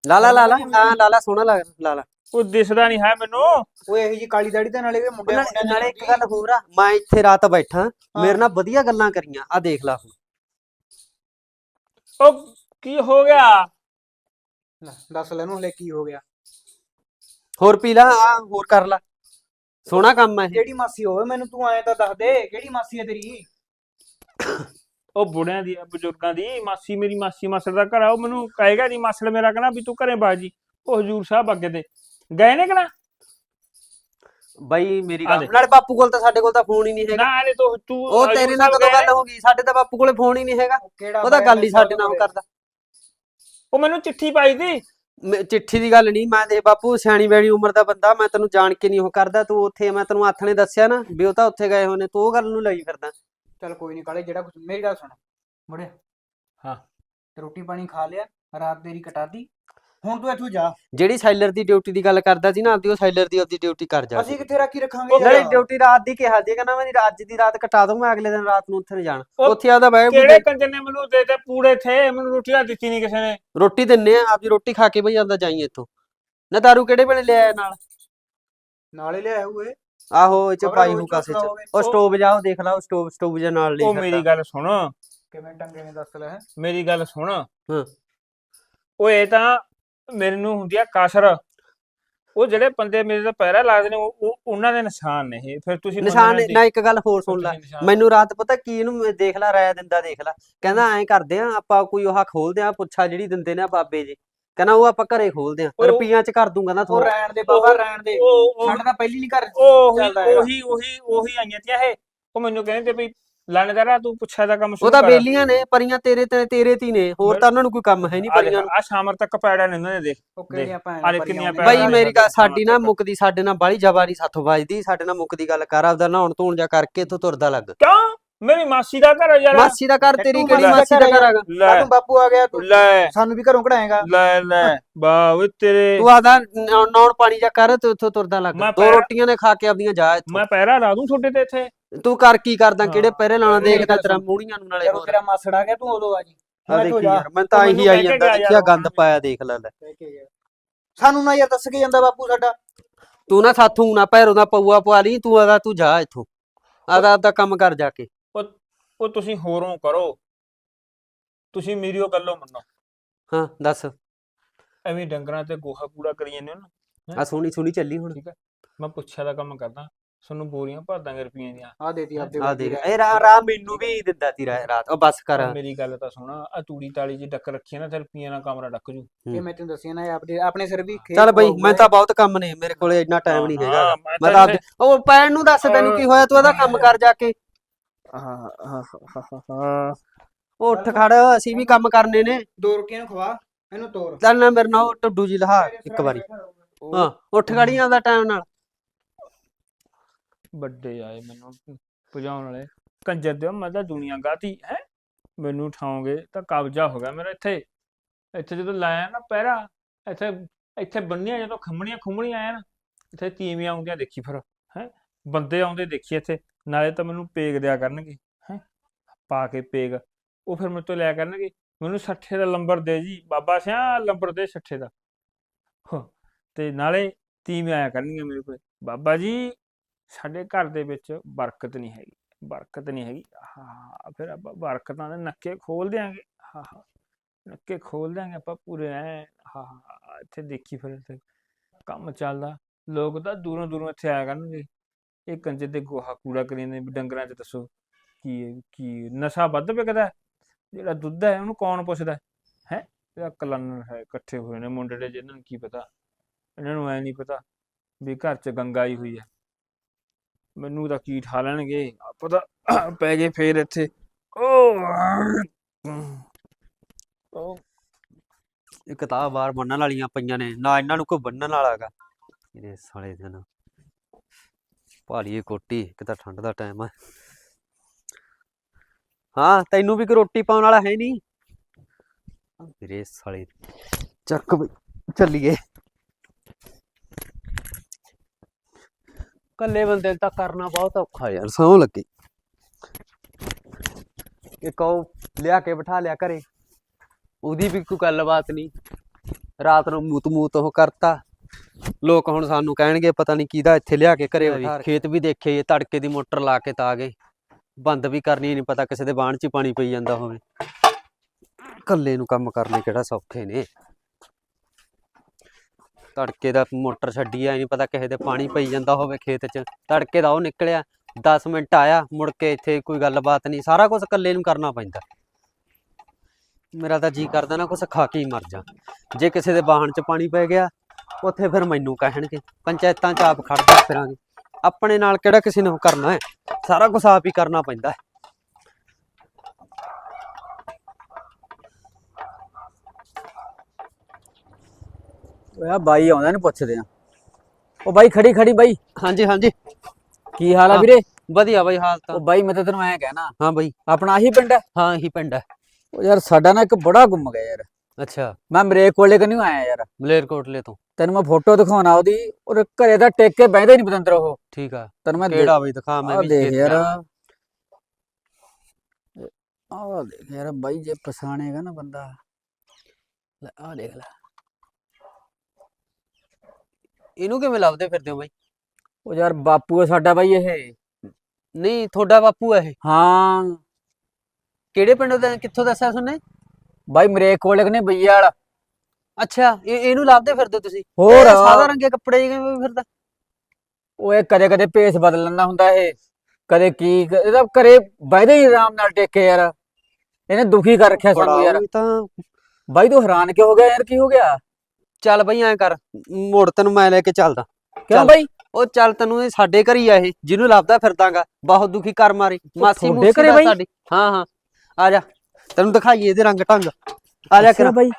ਲਾ ਲਾ ਲਾ ਲਾ ਹਾਂ ਲਾ ਲਾ ਸੋਹਣਾ ਲੱਗ ਲਾ ਲਾ। ਉਹ ਦਿਸਦਾ ਨਹੀਂ ਹੈ ਮੈਨੂੰ। ਓਏ ਇਹੀ ਜੀ ਕਾਲੀ ਦਾੜੀ ਤੇ ਨਾਲੇ ਵੀ ਮੁੰਡੇ ਨਾਲੇ ਨਾਲੇ ਇੱਕ ਗੱਲ ਹੋਰ ਆ ਮੈਂ ਇੱਥੇ ਰਾਤ ਬੈਠਾ ਮੇਰੇ ਨਾਲ ਵਧੀਆ ਗੱਲਾਂ ਕਰੀਆਂ ਆ ਦੇਖ ਲਾ ਹੁਣ। ਉਹ ਕੀ ਹੋ ਗਿਆ? ਲੈ, ਦੱਸ ਲੈ ਇਹਨੂੰ ਹਲੇ ਕੀ ਹੋ ਗਿਆ। ਹੋਰ ਪੀ ਲਾ ਆ ਹੋਰ ਕਰ ਲਾ। ਸੋਹਣਾ ਕੰਮ ਆ ਇਹ। ਕਿਹੜੀ ਮਾਸੀ ਹੋਵੇ ਮੈਨੂੰ ਤੂੰ ਐਂ ਤਾਂ ਦੱਸ ਦੇ ਕਿਹੜੀ ਮਾਸੀ ਹੈ ਤੇਰੀ? ਉਹ ਬੁੜਿਆਂ ਦੀ ਆ, ਬਜ਼ੁਰਗਾਂ ਦੀ ਮਾਸੀ ਮੇਰੀ ਮਾਸੀ ਮਾਸੜ ਦਾ ਘਰ ਆ ਉਹ ਮੈਨੂੰ ਕਹੇਗਾ ਜੀ ਮਾਸੜ ਮੇਰਾ ਕਹਿੰਦਾ ਵੀ ਤੂੰ ਘਰੇ ਬਾਜੀ ਉਹ ਹਜੂਰ ਸਾਹਿਬ ਅੱਗੇ ਤੇ। ਗਏ ਨੇ ਕਿਨਾ ਬਾਈ ਮੇਰੀ ਆ ਗੱਲ। ਨਾਲੇ ਬਾਪੂ ਕੋਲ ਤਾਂ ਸਾਡੇ ਕੋਲ ਤਾਂ ਫੋਨ ਹੀ ਨਹੀਂ ਹੈਗਾ। ਨਾ ਅਰੇ ਤੂੰ ਤੂੰ ਉਹ ਹਜ਼ੂਰ ਤੇਰੇ ਨਾਲ ਸਾਹਿਬ ਕਦੋਂ ਗਏ। ਗੱਲ ਹੋ ਗਈ ਸਾਡੇ ਤਾਂ ਬਾਪੂ ਕੋਲੇ ਫੋਨ ਹੀ ਨਹੀਂ ਹੈਗਾ। ਕਿਹੜਾ ਉਹਦਾ ਗੱਲ ਹੀ ਸਾਡੇ ਨਾਲ ਉਹ ਕਰਦਾ। ਉਹ ਮੈਨੂੰ ਚਿੱਠੀ ਪਾਈ ਸੀ। ਮੈਂ- ਚਿੱਠੀ ਦੀ ਗੱਲ ਨਹੀਂ ਮੈਂ ਦੇ ਬਾਪੂ ਸਿਆਣੀ ਬੈਣੀ ਉਮਰ ਦਾ ਬੰਦਾ ਮੈਂ ਤੈਨੂੰ ਜਾਣ ਕੇ ਨਹੀਂ ਉਹ ਕਰਦਾ ਤੂੰ ਉੱਥੇ ਮੈਂ ਤੈਨੂੰ ਹੱਥ ਨੇ ਦੱਸਿਆ ਨਾ ਵੀ ਉਹ ਤਾਂ ਉੱਥੇ ਗਏ ਹੋਏ ਨੇ ਤੂੰ ਉਹ ਗੱਲ ਨੂੰ ਲਈ ਫਿਰਦਾ। ਚੱਲ ਕੋਈ ਨਹੀਂ ਕਾਲੇ ਜਿਹੜਾ ਕੁਝ ਮੇਰੀ ਗੱਲ ਸੁਣ। ਮੁੜਿਆ। ਹਾਂ। ਤੇ ਰੋਟੀ ਪਾਣੀ ਖਾ ਲਿਆ ਰਾਤ ਤੇਰੀ ਕਟਾਦੀ ਹੁਣ ਤੂੰ ਇੱਥੋਂ ਜਾ। ਜਿਹੜੀ ਸਾਈਲਰ ਦੀ ਡਿਊਟੀ ਦੀ ਗੱਲ ਕਰਦਾ ਸੀ ਨਾ ਆਪਦੀ ਉਹ ਸਾਈਲਰ ਦੀ ਆਪਦੀ ਡਿਊਟੀ ਕਰ ਜਾ ਅਸੀਂ ਕਿੱਥੇ ਰਾਖੀ ਰੱਖਾਂਗੇ ਨਾਲੇ? ਡਿਊਟੀ ਰਾਤ ਦੀ ਕਿਹਾ ਸੀ ਕਹਿੰਦਾ ਮੈਂ ਅੱਜ ਦੀ ਰਾਤ ਕਟਾ ਦੂੰ ਮੈਂ ਅਗਲੇ ਦਿਨ ਰਾਤ ਨੂੰ ਉੱਥੇ ਨਹੀਂ ਜਾਣਾ। ਉਹ ਉੱਥੇ ਆਦਾ ਬਹਿ ਕਿਹੜੇ ਕੰਜਰ ਨੇ ਮੈਨੂੰ ਦੇ ਤੇ ਪੂੜੇ ਥੇ ਮੈਨੂੰ ਰੋਟੀ ਦਿੱਤੀ ਨਹੀਂ ਕਿਸੇ ਨੇ। ਰੋਟੀ ਦਿੰਨੇ ਆ ਆਪਦੀ ਰੋਟੀ ਖਾ ਕੇ ਬਈ ਜਾਂਦਾ ਜਾਈ ਇੱਥੋਂ। ਨਾ ਦਾਰੂ ਕਿਹੜੇ ਵੇਲੇ ਲਿਆਇਆ ਨਾਲ? ਨਾਲੇ ਲਿਆਇਆ ਹੋਏ ਆਹੋ ਇਹ ਚ ਪਾਈ ਉਹ ਹੂ ਕਾਸੇ ਚ। ਉਹ ਸਟੋਵ ਜਾ ਉਹ ਦੇਖ ਲਾ ਉਹ ਸਟੋਵ ਸਟੋਵ ਜਾਂ ਨਾਲ ਉਹ ਲਈ ਮੇਰੀ ਫਿਰਦਾ। ਗੱਲ ਸੁਣ। ਕਿਵੇਂ ਟੰਗੇ ਨੇ ਦੱਸ ਲੈ। ਮੇਰੀ ਗੱਲ ਸੁਣ। ਹਾਂ। ਓਏ ਇਹ ਤਾਂ ਮੈਨੂੰ ਹੁੰਦੀ ਆ ਕਸਰ। ਉਹ ਜਿਹੜੇ ਬੰਦੇ ਮੇਰੇ ਤੇ ਪੈਰਾ ਲੱਗਦੇ ਨੇ ਉਹ ਉਹ- ਉਹਨਾਂ ਦੇ ਨਿਸ਼ਾਨ ਨੇ ਇਹ। ਫਿਰ ਤੁਸੀਂ ਨਿਸ਼ਾਨ ਮੰਨਣਾ ਨਾ ਇੱਕ ਗੱਲ ਹੋਰ ਸੁਣ ਲੈ। ਨਿਸ਼ਾਨ- ਮੈਨੂੰ ਰਾਤ ਪਤਾ ਕੀ ਇਹਨੂੰ ਮੈਂ ਦੇਖ ਲੈ ਰਾਇ ਦਿੰਦਾ ਦੇਖ ਲੈ। ਕਹਿੰਦਾ ਐਂ ਕਰਦੇ ਆ ਆਪਾਂ ਕੋਈ ਉਹ ਖੋਲਦੇ ਆ ਪੁੱਛਾ ਜਿਹੜੀ ਦਿੰਦੇ ਨੇ ਆ ਬਾਬੇ ਜੀ। ਕਹਿੰਦਾ ਉਹ ਆਪਾਂ ਘਰੇ ਖੋਲਦੇ ਆ। ਉਹ- ਰੁਪਈਆਂ ਚ ਕਰ ਦੂੰਗਾ ਨਾ ਉਹ ਥੋੜਾ ਰਹਿਣ ਦੇ ਬਾਬਾ ਰਹਿਣ ਦੇ। ਉਹ ਉਹ ਸਾਡਾ ਤਾਂ ਪਹਿਲੀ ਨਹੀਂ ਘਰ ਉਹੀ ਚੱਲਦਾ ਹੈਗਾ। ਉਹੀ ਉਹੀ ਉਹੀ ਆਈਆਂ ਤੀਆਂ ਇਹ। ਉਹ ਮੈਨੂੰ ਕਹਿੰਦੇ ਤੇ ਵੀ ਲਾਣੇਦਾਰਾ ਤੂੰ ਪੁੱਛਿਆ ਦਾ ਕੰਮ ਉਹ ਸ਼ੁਰੂ ਤਾਂ ਕਰ। ਬੇਲੀਆਂ ਨੇ ਪਰੀਆਂ ਤੇਰੇ ਤੇ ਤੇਰੇ ਤੀ ਨੇ ਹੋਰ ਤਾਂ ਉਹਨਾਂ ਨੂੰ ਕੋਈ ਕੰਮ ਹੈ ਨਹੀਂ ਪਰੀਆਂ ਨੂੰ। ਆ ਸ਼ਾਮਰ ਤੱਕ ਪੈੜਾ ਨੇ ਉਹਨਾਂ ਦੇ ਦੇਖ। ਉਹ ਭੈਣਾਂ ਆਲੇ ਭਰੀਆਂ ਕਿੰਨੀਆਂ ਹੁੰਦੀਆਂ। ਬਾਈ ਮੇਰੀ ਗੱਲ ਸਾਡੀ ਨਾ। ਮੁੱਕਦੀ ਸਾਡੇ ਨਾਲ ਬਾਲੀ ਜਵਾਨੀ ਸਾਥੋਂ ਵੱਜਦੀ ਸਾਡੇ ਨਾਲ ਮੁੱਕਦੀ ਗੱਲ ਕਰ ਆਪਦਾ ਨਹਾਉਣ ਧੋਣ ਜਾ ਕਰਕੇ ਇੱਥੋਂ ਤੁਰਦਾ ਲੱਗ। ਕਿਉਂ? ਮੇਰੀ ਮਾਸੀ ਦਾ ਘਰ ਆ ਯਾਰ। ਮਾਸੀ ਦਾ ਘਰ ਤੇਰੀ ਤੂੰ ਕਿਹੜੀ ਮਾਸੀ ਦਾ ਘਰ ਲੈ। ਤੂੰ ਬਾਪੂ ਆ ਗਿਆ ਤੂੰ ਲੈ। ਸਾਨੂੰ ਵੀ ਘਰੋਂ ਕਢਾਏਗਾ। ਲੈ ਲੈ। ਵਾਹ ਓਏ ਤੇਰੇ ਤੂੰ ਆਦਾ ਨਹਾਉਣ ਪਾਣੀ ਜਾ ਕਰ ਤੇ ਉੱਥੋਂ ਤੁਰਦਾ ਲੱਗ। ਮੈਂ ਦੋ ਰੋਟੀਆਂ ਨੇ ਖਾ ਕੇ ਆਪਦੀਆਂ ਜਾ ਇੱਥੋਂ। ਮੈਂ ਪਹਿਰਾ ਲਾ ਦੂੰ ਤੁਹਾਡੇ ਤੇ ਇੱਥੇ। ਤੂੰ ਕਰ ਕੀ ਕਰਦਾ ਕਿਹੜੇ। ਪਹਿਰੇ ਮੇਰੀ ਦੇਖਦਾ ਤੇਰਾ। ਮੂੜੀਆਂ ਨੂੰ ਨਾਲੇ ਜਦੋਂ ਹੋਰ। ਤੇਰਾ ਮਾਸੜ ਆ ਗਿਆ ਤੂੰ ਉਦੋਂ ਆ ਜੀ। ਆ ਮੈਂ ਤੋਂ ਦੇਖੀ ਯਾਰ ਮੈਂ ਤਾਂ ਇਹੀ ਆਈ ਜਾਂਦਾ ਦੇਖਿਆ ਗੰਦ। ਪਾਇਆ ਦੇਖ ਲੈ ਲੈ। ਸਾਨੂੰ ਨਾ ਯਾਰ ਦੱਸ ਕੇ ਜਾਂਦਾ ਬਾਪੂ ਸਾਡਾ। ਤੂੰ ਨਾ ਸਾਥੋਂ ਨਾ ਪੈਰੋਂ ਦਾ ਪਊਆ ਪਵਾ ਲਈ ਤੂੰ ਆਦਾ ਤੂੰ ਜਾ ਇੱਥੋਂ। ਆਦਾ ਆਪਦਾ ਕੰਮ ਕਰ ਜਾ ਕੇ। ਉਹ ਤੁਸੀਂ ਹੋਰੋਂ ਕਰੋ। ਤੁਸੀਂ ਮੇਰੀ ਉਹ ਗੱਲੋਂ ਮੰਨੋ। ਹਾਂ ਦੱਸ। ਐਵੇਂ ਡੰਗਰਾਂ ਤੇ ਗੋਹਾ ਕੂੜਾ ਕਰੀ ਜਾਂਦੇ ਹੋ ਨਾ ਆ ਸੋਹਣੀ ਸੋਹਣੀ ਚੱਲੀ ਹੁਣ। ਠੀਕ ਹੈ। ਮੈਂ ਪੁੱਛਿਆ ਦਾ ਕੰਮ ਕਰਦਾ। ਤੁਹਾਨੂੰ ਬੋਰੀਆਂ ਭਰ ਦਾਂਗੇ ਰੁਪਈਆਂ ਦੀਆਂ। ਆ ਦੇਤੀ ਆਪਦੇ ਆ ਦੇਖ। ਇਹ ਰਾ ਰਾ ਮੈਨੂੰ ਵੀ ਦਿੰਦਾ ਤੀ ਰਾ- ਰਾਤ। ਉਹ ਬਸ ਕਰ। ਮੇਰੀ ਗੱਲ ਤਾਂ ਸੁਣ ਆ ਤੂੜੀ ਤਾਲੀ ਜੀ ਡੱਕ ਰੱਖੀ ਆ ਨਾ ਤੇ ਰੁਪਈਆਂ ਨਾਲ ਕਮਰਾ ਡੱਕ ਜੂ। ਇਹ ਮੈਂ ਤੈਨੂੰ ਦੱਸਿਆ ਨਾ ਇਹ ਆਪਣੇ ਆਪਣੇ ਸਿਰ ਵੀ ਖੇਤ ਚੱਲ ਬਈ ਮੈਂ। ਤਾਂ ਬਹੁਤ ਕੰਮ ਨੇ ਮੇਰੇ ਕੋਲੇ ਇੰਨਾ ਟਾਈਮ ਨਹੀਂ ਹੈਗਾ ਮੈਂ ਤਾਂ ਆਪਦੇ- ਉਹ ਪੈਣ ਨੂੰ ਦੱਸ ਤੈਨੂੰ ਕੀ ਹੋਇਆ ਤੂੰ ਇਹਦਾ ਕੰਮ ਕਰ ਜਾ ਕੇ। ਹਾਂ ਹਾਂ ਹਾਂ ਹਾਂ ਉਹ ਉੱਠ ਖੜ ਅਸੀਂ ਵੀ ਕੰਮ ਕਰਨੇ ਨੇ। ਦੋ ਰੋਟੀਆਂ ਨੂੰ ਖਵਾ ਇਹਨੂੰ ਤੋਰ। ਚੱਲ ਨਾ ਮੇਰੇ ਨਾਲ ਉਹ ਟੱਡੂ ਜੀ ਲਹਾ ਇੱਕ ਵਾਰੀ। ਹਾਂ ਉੱਠ ਖੜੀਆਂ ਦਾ ਟਾਈਮ ਨਾਲ। ਵੱਡੇ ਆਏ ਮੈਨੂੰ ਭਜਾਉਣ ਵਾਲੇ। ਕੰਜਰ ਦਿਓ, ਮੈਂ ਤਾਂ ਦੁਨੀਆ ਗਾਤੀ ਹੈ? ਮੈਨੂੰ ਉਠਾਓਗੇ ਤਾਂ ਕਬਜ਼ਾ ਹੋ ਗਿਆ ਮੇਰਾ ਇੱਥੇ। ਇੱਥੇ ਜਦੋਂ ਲਾਇਆ ਨਾ ਪਹਿਰਾ, ਇੱਥੇ ਇੱਥੇ ਬੰਨੀਆਂ, ਜਦੋਂ ਖੰਮਣੀਆਂ ਖੁੰਮਣੀਆਂ ਆਇਆ ਨਾ, ਇੱਥੇ ਤੀਵੀਆਂ ਆਉਂਦੀਆਂ ਦੇਖੀ ਫਿਰ, ਹੈ? ਬੰਦੇ ਆਉਂਦੇ ਦੇਖੀ ਇੱਥੇ, ਨਾਲੇ ਤਾਂ ਮੈਨੂੰ ਪੇਗ ਦਿਆ ਕਰਨਗੇ, ਹੈ? ਪਾ ਕੇ ਪੇਗ, ਉਹ ਫਿਰ ਮੇਰੇ ਤੋਂ ਲਿਆ ਕਰਨਗੇ। ਮੈਨੂੰ 60 ਦਾ ਲੰਬਰ ਦੇ ਜੀ, ਬਾਬਾ ਸਿਆ ਲੰਬਰ ਦੇ 60 ਦਾ। ਤੇ ਨਾਲੇ ਤੀਵੀਆਂ ਆਇਆ ਕਰਨਗੇ ਮੇਰੇ ਕੋਲ। ਬਾਬਾ ਜੀ ਸਾਡੇ ਘਰ ਦੇ ਵਿੱਚ ਬਰਕਤ ਨਹੀਂ ਹੈਗੀ, ਬਰਕਤ ਨਹੀਂ ਹੈਗੀ। ਹਾਂ, ਫਿਰ ਆਪਾਂ ਬਰਕਤਾਂ ਦੇ ਨੱਕੇ ਖੋਲ ਦਿਆਂਗੇ। ਹਾਂ ਹਾਂ, ਨੱਕੇ ਖੋਲ ਦਿਆਂਗੇ ਆਪਾਂ ਪੂਰੇ ਐ। ਹਾਂ ਹਾਂ, ਇੱਥੇ ਦੇਖੀ ਫਿਰ ਇੱਥੇ ਕੰਮ ਚੱਲਦਾ। ਲੋਕ ਤਾਂ ਦੂਰੋਂ ਦੂਰੋਂ ਇੱਥੇ ਆਇਆ ਕਰਨਗੇ। ਇਹ ਕੰਜੇ ਦੇ ਗੋਹਾ ਕੂੜਾ ਕਰੀ ਜਾਂਦੇ ਡੰਗਰਾਂ 'ਚ ਦੱਸੋ ਕੀ ਹੈ ਕੀ ਨਸ਼ਾ ਵੱਧ ਵਿਕਦਾ ਜਿਹੜਾ ਦੁੱਧ ਹੈ ਉਹਨੂੰ ਕੌਣ ਪੁੱਛਦਾ ਹੈ? ਹੈਂ? ਇਹਦਾ ਕਲਨ ਹੈ, ਇਕੱਠੇ ਹੋਏ ਨੇ ਮੁੰਡੇ ਦੇ ਜਿਹਨਾਂ ਨੂੰ ਕੀ ਪਤਾ? ਇਹਨਾਂ ਨੂੰ ਐ ਨਹੀਂ ਪਤਾ ਵੀ ਘਰ 'ਚ ਗੰਗਾ ਹੀ ਹੋਈ ਹੈ। ਮੈਨੂੰ ਤਾਂ ਕੀ ਠਾ ਲੈਣਗੇ? ਪਤਾ ਪੈ ਗਏ ਫੇਰ ਇੱਥੇ। ਓ ਇਹ ਕਿਤਾਬ ਬਾਹਰ ਬੰਨਣ ਵਾਲੀਆਂ ਪਈਆਂ ਨੇ। ਨਾ ਇਹਨਾਂ ਨੂੰ ਕੋਈ ਬੰਨਣ ਵਾਲਾ ਇਹਦੇ ਸਾਲੇ ਦੇ ਨਾ ਭਾਲੀਏ ਕੋਟੀ, ਇੱਕ ਤਾਂ ਠੰਡ ਦਾ ਟਾਈਮ ਹੈ ਹਾਂ, ਤੈਨੂੰ ਵੀ ਕੋਈ ਰੋਟੀ ਪਾਉਣ ਵਾਲਾ ਹੈ ਨਹੀਂ? ਮੇਰੇ ਸਾਲੇ ਚੱਕ ਬਈ ਚੱਲੀਏ। ਕੱਲੇ ਬੰਦੇ ਤਾਂ ਕਰਨਾ ਬਹੁਤ ਔਖਾ ਯਾਰ ਸੌਂ ਲੱਗੀ। ਇਹ ਕਹੋ ਲਿਆ ਕੇ ਬਿਠਾ ਲਿਆ ਘਰੇ। ਉਹਦੀ ਵੀ ਕੋਈ ਗੱਲਬਾਤ ਨਹੀਂ। ਰਾਤ ਨੂੰ ਮੂਤ ਮੂਤ ਉਹ ਕਰਤਾ। ਲੋਕ ਹੁਣ ਸਾਨੂੰ ਕਹਿਣਗੇ ਪਤਾ ਨਹੀਂ ਕਿਹਦਾ ਇੱਥੇ ਲਿਆ ਕੇ ਘਰੇ ਬਿਠਾ। ਖੇਤ ਵੀ ਦੇਖੇ ਤੜਕੇ ਦੀ ਮੋਟਰ ਲਾ ਕੇ ਤਾਂ ਆ ਗਏ। ਬੰਦ ਵੀ ਕਰਨੀ ਨਹੀਂ ਪਤਾ ਕਿਸੇ ਦੇ ਬਾਣ 'ਚ ਪਾਣੀ ਪਈ ਜਾਂਦਾ ਹੋਵੇ। ਕੱਲੇ ਨੂੰ ਕੰਮ ਕਰਨੇ ਕਿਹੜਾ ਸੌਖੇ ਨੇ। ਤੜਕੇ ਦਾ ਮੋਟਰ ਛੱਡੀ ਆ ਨਹੀਂ ਪਤਾ ਕਿਸੇ ਦੇ ਪਾਣੀ ਪਈ ਜਾਂਦਾ ਹੋਵੇ ਖੇਤ 'ਚ। ਤੜਕੇ ਦਾ ਉਹ ਨਿਕਲਿਆ 10 ਮਿੰਟ ਆਇਆ, ਮੁੜ ਕੇ ਇੱਥੇ ਕੋਈ ਗੱਲਬਾਤ ਨਹੀਂ, ਸਾਰਾ ਕੁਝ ਇਕੱਲੇ ਨੂੰ ਕਰਨਾ ਪੈਂਦਾ। ਮੇਰਾ ਤਾਂ ਜੀ ਕਰਦਾ ਨਾ ਕੁਛ ਖਾ ਕੇ ਹੀ ਮਰ ਜਾ। ਜੇ ਕਿਸੇ ਦੇ ਵਾਹਣ 'ਚ ਪਾਣੀ ਪੈ ਗਿਆ, ਉੱਥੇ ਫਿਰ ਮੈਨੂੰ ਕਹਿਣਗੇ, ਪੰਚਾਇਤਾਂ 'ਚ ਆਪ ਖੜਦੇ ਫਿਰਾਂਗੇ। ਆਪਣੇ ਨਾਲ ਕਿਹੜਾ ਕਿਸੇ ਨੇ ਕਰਨਾ ਹੈ? ਸਾਰਾ ਕੁਝ ਆਪ ਹੀ ਕਰਨਾ ਪੈਂਦਾ ਹੈ। ਓਏ ਆ ਬਾਈ ਆਉਂਦਾ ਇਹਨੂੰ ਪੁੱਛਦੇ ਆ। ਉਹ ਬਾਈ ਖੜੀ ਖੜੀ ਬਾਈ। ਹਾਂਜੀ ਹਾਂਜੀ। ਕੀ ਹਾਲ ਆ ਹਾਂ। ਵੀਰੇ ਵਧੀਆ ਬਾਈ ਹਾਲ ਤਾਂ। ਉਹ ਬਾਈ ਮੈਂ ਤਾਂ ਤੈਨੂੰ ਐਂ ਕਹਿਣਾ ਹਾਂ ਬਾਈ। ਆਪਣਾ ਆਹੀ ਪਿੰਡ ਹੈ? ਹਾਂ ਇਹੀ ਪਿੰਡ ਹੈ। ਉਹ ਯਾਰ ਸਾਡਾ ਨਾ ਇੱਕ ਬੜਾ ਗੁੰਮ ਗਿਆ ਯਾਰ। ਅੱਛਾ। ਮੈਂ ਮਰੇਕ ਕੋਲੇ ਕਨਿਓ ਆਇਆ ਯਾਰ। ਮਲੇਰਕੋਟਲੇ ਤੋਂ। ਤੈਨੂੰ ਮੈਂ ਫੋਟੋ ਦਿਖਾਉਣਾ ਉਹਦੀ ਔਰ ਘਰੇ ਦਾ ਟੇਕ ਕੇ ਬਹਿੰਦੇ ਨਹੀਂ ਪਤੰਦਰ ਉਹ। ਠੀਕ ਆ। ਤੈਨੂੰ ਮੈਂ ਦੇ- ਕਿਹੜਾ ਬਾਈ ਦਿਖਾ ਮੈਂ ਆਹ ਵੀ ਦੇਖ ਯਾਰ। ਆ। ਆਹ ਦੇਖ ਯਾਰ ਬਾਈ ਜੇ ਪਛਾਣੇਗਾ ਨਾ ਬੰਦਾ। ਲੈ ਆਹ ਦੇਖ ਲੈ। ਇਹਨੂੰ ਕਿਵੇਂ ਲੱਭਦੇ ਫਿਰਦੇ ਹੋ ਬਾਈ? ਉਹ ਯਾਰ ਬਾਪੂ ਆ ਸਾਡਾ ਬਾਈ ਇਹ। ਨਹੀਂ ਤੁਹਾਡਾ ਬਾਪੂ ਹੈ ਇਹ। ਹਾਂ। ਕਿਹੜੇ ਪਿੰਡ ਦਾ ਕਿੱਥੋਂ ਦੱਸਿਆ ਸੁਣਨੇ ਬਾਈ ਮੇਰੇ ਕੋਲ ਨੇ ਬਈਆ ਵਾਲਾ। ਅੱਛਾ ਇਹ ਇਹਨੂੰ ਲੱਭਦੇ ਫਿਰਦੇ ਤੁਸੀਂ? ਹੋਰ। ਇਹ ਸਾਦਾ ਰੰਗੇ ਕੱਪੜੇ ਜਿਵੇਂ ਫਿਰਦਾ? ਓਏ ਕਦੇ ਕਦੇ ਭੇਸ ਬਦਲ ਲੈਂਦਾ ਹੁੰਦਾ ਇਹ। ਕਦੇ ਕੀ ਇਹਦਾ ਘਰੇ ਬੈਠੇ ਹੀ ਆਰਾਮ ਨਾਲ ਟੇਕੇ ਯਾਰ। ਇਹਨੇ ਦੁਖੀ ਕਰ ਰੱਖਿਆ ਸਾਨੂੰ ਯਾਰ। ਤਾਂ ਬਾਈ ਤੂੰ ਹੈਰਾਨ ਕਿਉਂ ਹੋ ਗਿਆ ਯਾਰ? ਕੀ ਹੋ ਗਿਆ? ਚੱਲ ਬਈ ਐਂ ਕਰ ਮੋੜ ਤੈਨੂੰ ਮੈਂ ਲੈ ਕੇ ਚੱਲਦਾ। ਕਿਉਂ ਚੱਲ। ਬਾਈ? ਉਹ ਚੱਲ ਤੈਨੂੰ ਇਹ ਸਾਡੇ ਘਰ ਹੀ ਆ ਇਹ ਜਿਹਨੂੰ ਲੱਭਦਾ ਫਿਰਦਾਗਾ ਬਹੁਤ ਦੁਖੀ ਕਰ ਮਾਰੇ। ਮਾਸੀ ਤੁਹਾਡੇ ਮੂਸੀ ਘਰੇ ਦਾ ਬਈ? ਸਾਡੀ ਹਾਂ ਹਾਂ। ਆ ਜਾ ਤੈਨੂੰ ਦਿਖਾਈਏ ਇਹਦੇ ਰੰਗ ਢੰਗ। ਆ ਜਾ ਅੱਛਾ ਕਰ। ਬਾਈ।